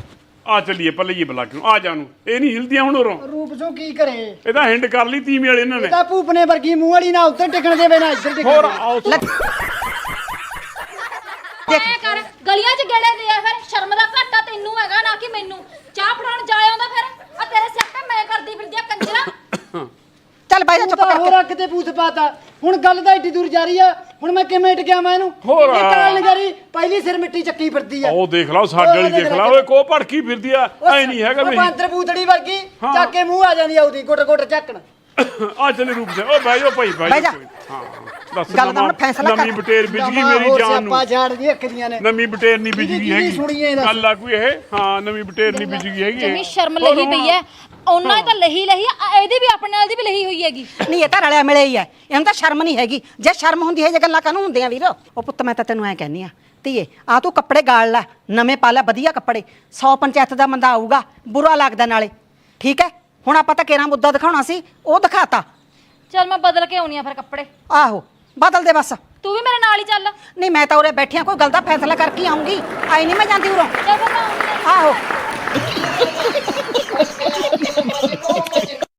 ਆ ਚੱਲੀਏ ਪੱਲੇ ਜੀ ਬਲਾ ਕਿਉਂ ਆ ਜਾਨੂੰ ਇਹ ਨਹੀਂ ਹਿਲਦੀਆਂ ਹੁਣ ਉਰੋਂ। ਰੂਪ ਸੋ ਕੀ ਕਰੇ? ਇਹਦਾ ਹਿੰਡ ਕਰ ਲਈ ਤੀਵੀਂ ਵਾਲੇ ਇਹਨਾਂ ਨੇ। ਤਾਂ ਭੂਪਨੇ ਵਰਗੀ ਮੂੰਹ ਵਾਲੀ ਨਾ ਉੱਤੇ ਟਿਕਣ ਦੇਵੇ ਨਾ ਇੱਧਰ ਟਿਕਣ ਹੋਰ ਦੇਵੇ। ਆਓ। ਐ ਕਰ ਗਲੀਆਂ 'ਚ ਗੇੜੇ ਦੇ ਆ ਫਿਰ। ਸ਼ਰਮ ਦਾ ਘਾਟਾ ਤੈਨੂੰ ਹੈਗਾ ਨਾ ਕਿ ਮੈਨੂੰ। ਚਾਹ ਫੜਾਉਣ ਜਾ ਆਉਂਦਾ ਫਿਰ। ਆ ਤੇਰੇ ਸਿਰ ਤੇ ਮੈਂ ਕਰਦੀ ਫਿਰਦੀ ਆ ਕੰਜਰਾ। ਚੱਲ ਬਾਈ ਜਾ ਤੂੰ ਚੁੱਪ ਤਾਂ ਕਰਕੇ ਹੋਰ ਅੱਖ ਤੇ ਬੂਥ ਪਾਤਾ। ਹੁਣ ਗੱਲ ਤਾਂ ਏਡੀ ਦੂਰ ਜਾ ਰਹੀ ਆ। ਹੁਣ ਮੈਂ ਕਿਵੇਂ ਟਕਿਆ ਮੈਂ ਇਹਨੂੰ? ਹੋਰ। ਇਹ ਕਾਲ ਨਗਰੀ ਪਹਿਲੀ ਸਿਰ ਮਿੱਟੀ ਚੱਕੀ ਫਿਰਦੀ ਆ। ਉਹ ਦੇਖ ਲਓ ਸਾਡੇ ਵਾਲੀ ਦੇਖ ਲਾ ਓਏ ਕੋ ਭੜਕੀ ਫਿਰਦੀ ਆ। ਐ ਨਹੀਂ ਹੈਗਾ ਵੀ ਬਾਂਦਰ ਬੂਤੜੀ ਵਰਗੀ ਚੱਕ ਕੇ ਮੂੰਹ ਆ ਜਾਂਦੀ ਆ ਉਹਦੀ ਗੁੱਟ ਗੁੱਟ ਚੱਕਣ। ਆ ਚੱਲੇ ਰੂਪ ਸੇ ਓ ਬਹਿ ਜਾ ਭਾਈ ਬਹਿ ਬਹਿ ਜਾ। ਹਾਂ ਦੱਸ ਗੱਲ ਦਾ ਹੁਣ ਫੈਸਲਾ ਕਰ। ਨਵੀਂ ਬਟੇਰ ਗਈ ਨਵਾਂ ਮੇਰੀ ਜਾਨ ਨੂੰ। ਸਿਆਪਾ ਝਾੜਦੀ ਅੱਖਦੀਆਂ ਨੇ। ਨਵੀਂ ਬਟੇਰ ਨਹੀਂ ਗਈ ਕਿਹਦੀ ਹੈਗੀ। ਦੱਸ? ਗੱਲ ਆ ਕੋਈ ਇਹ? ਹਾਂ ਨਵੀਂ ਬਟੇਰ ਨਹੀਂ ਗਈ ਹੈਗੀ ਇਹ। ਸ਼ਰਮ ਹੋਰ ਹੁਣ- ਪਈ ਐ ਉਹਨਾਂ ਦੀ ਤਾਂ ਲਹੀ ਲਹੀ ਆ, ਇਹਦੀ ਵੀ ਆਪਣੇ ਨਾਲ ਦੀ ਵੀ ਲਹੀ ਹੋਈ ਹੈਗੀ। ਨਹੀਂ ਇਹ ਤਾਂ ਰਲਿਆ ਮਿਲਿਆ ਹੀ ਹੈ। ਇਹਨੂੰ ਤਾਂ ਸ਼ਰਮ ਨਹੀਂ ਹੈਗੀ। ਜੇ ਸ਼ਰਮ ਹੁੰਦੀ ਹੈ ਜੇ ਗੱਲਾਂ ਕਾਹਨੂੰ ਹੁੰਦੀਆਂ ਵੀਰ? ਉਹ ਪੁੱਤ ਮੈਂ ਤਾਂ ਤੈਨੂੰ ਐ ਕਹਿੰਨੀ ਆ ਧੀਏ ਆ ਤੂੰ ਕੱਪੜੇ ਗਾਲ ਲੈ ਨਵੇਂ ਪਾ ਲੈ ਵਧੀਆ ਕੱਪੜੇ। 100 ਪੰਚਾਇਤ ਦਾ ਬੰਦਾ ਆਊਗਾ ਬੁਰਾ ਲੱਗਦਾ ਨਾਲੇ। ਠੀਕ ਹੈ? ਹੁਣ ਆਪਾਂ ਤਾਂ ਕੇਰਾ ਮੁੱਦਾ ਦਿਖਾਉਣਾ ਸੀ ਉਹ ਦਿਖਾਤਾ। ਚਲ ਮੈਂ ਬਦਲ ਕੇ ਆਉਣੀ ਆ ਫਿਰ ਕੱਪੜੇ। ਆਹੋ ਬਦਲ ਦੇ ਬਸ। ਤੂੰ ਵੀ ਮੇਰੇ ਨਾਲ ਹੀ ਚੱਲ। ਨਹੀਂ ਮੈਂ ਤਾਂ ਉਰੇ ਬੈਠਿਆ ਕੋਈ ਗੱਲ ਦਾ ਫੈਸਲਾ ਕਰਕੇ ਆਉਂਗੀ। ਆਈ ਨਹੀਂ ਮੈਂ ਜਾਂਦੀ ਉਰੋਂ। ਚੱਲ ਫਿਰ ਮੈਂ ਆਉਂਦੀ ਆ। ਆਹੋ।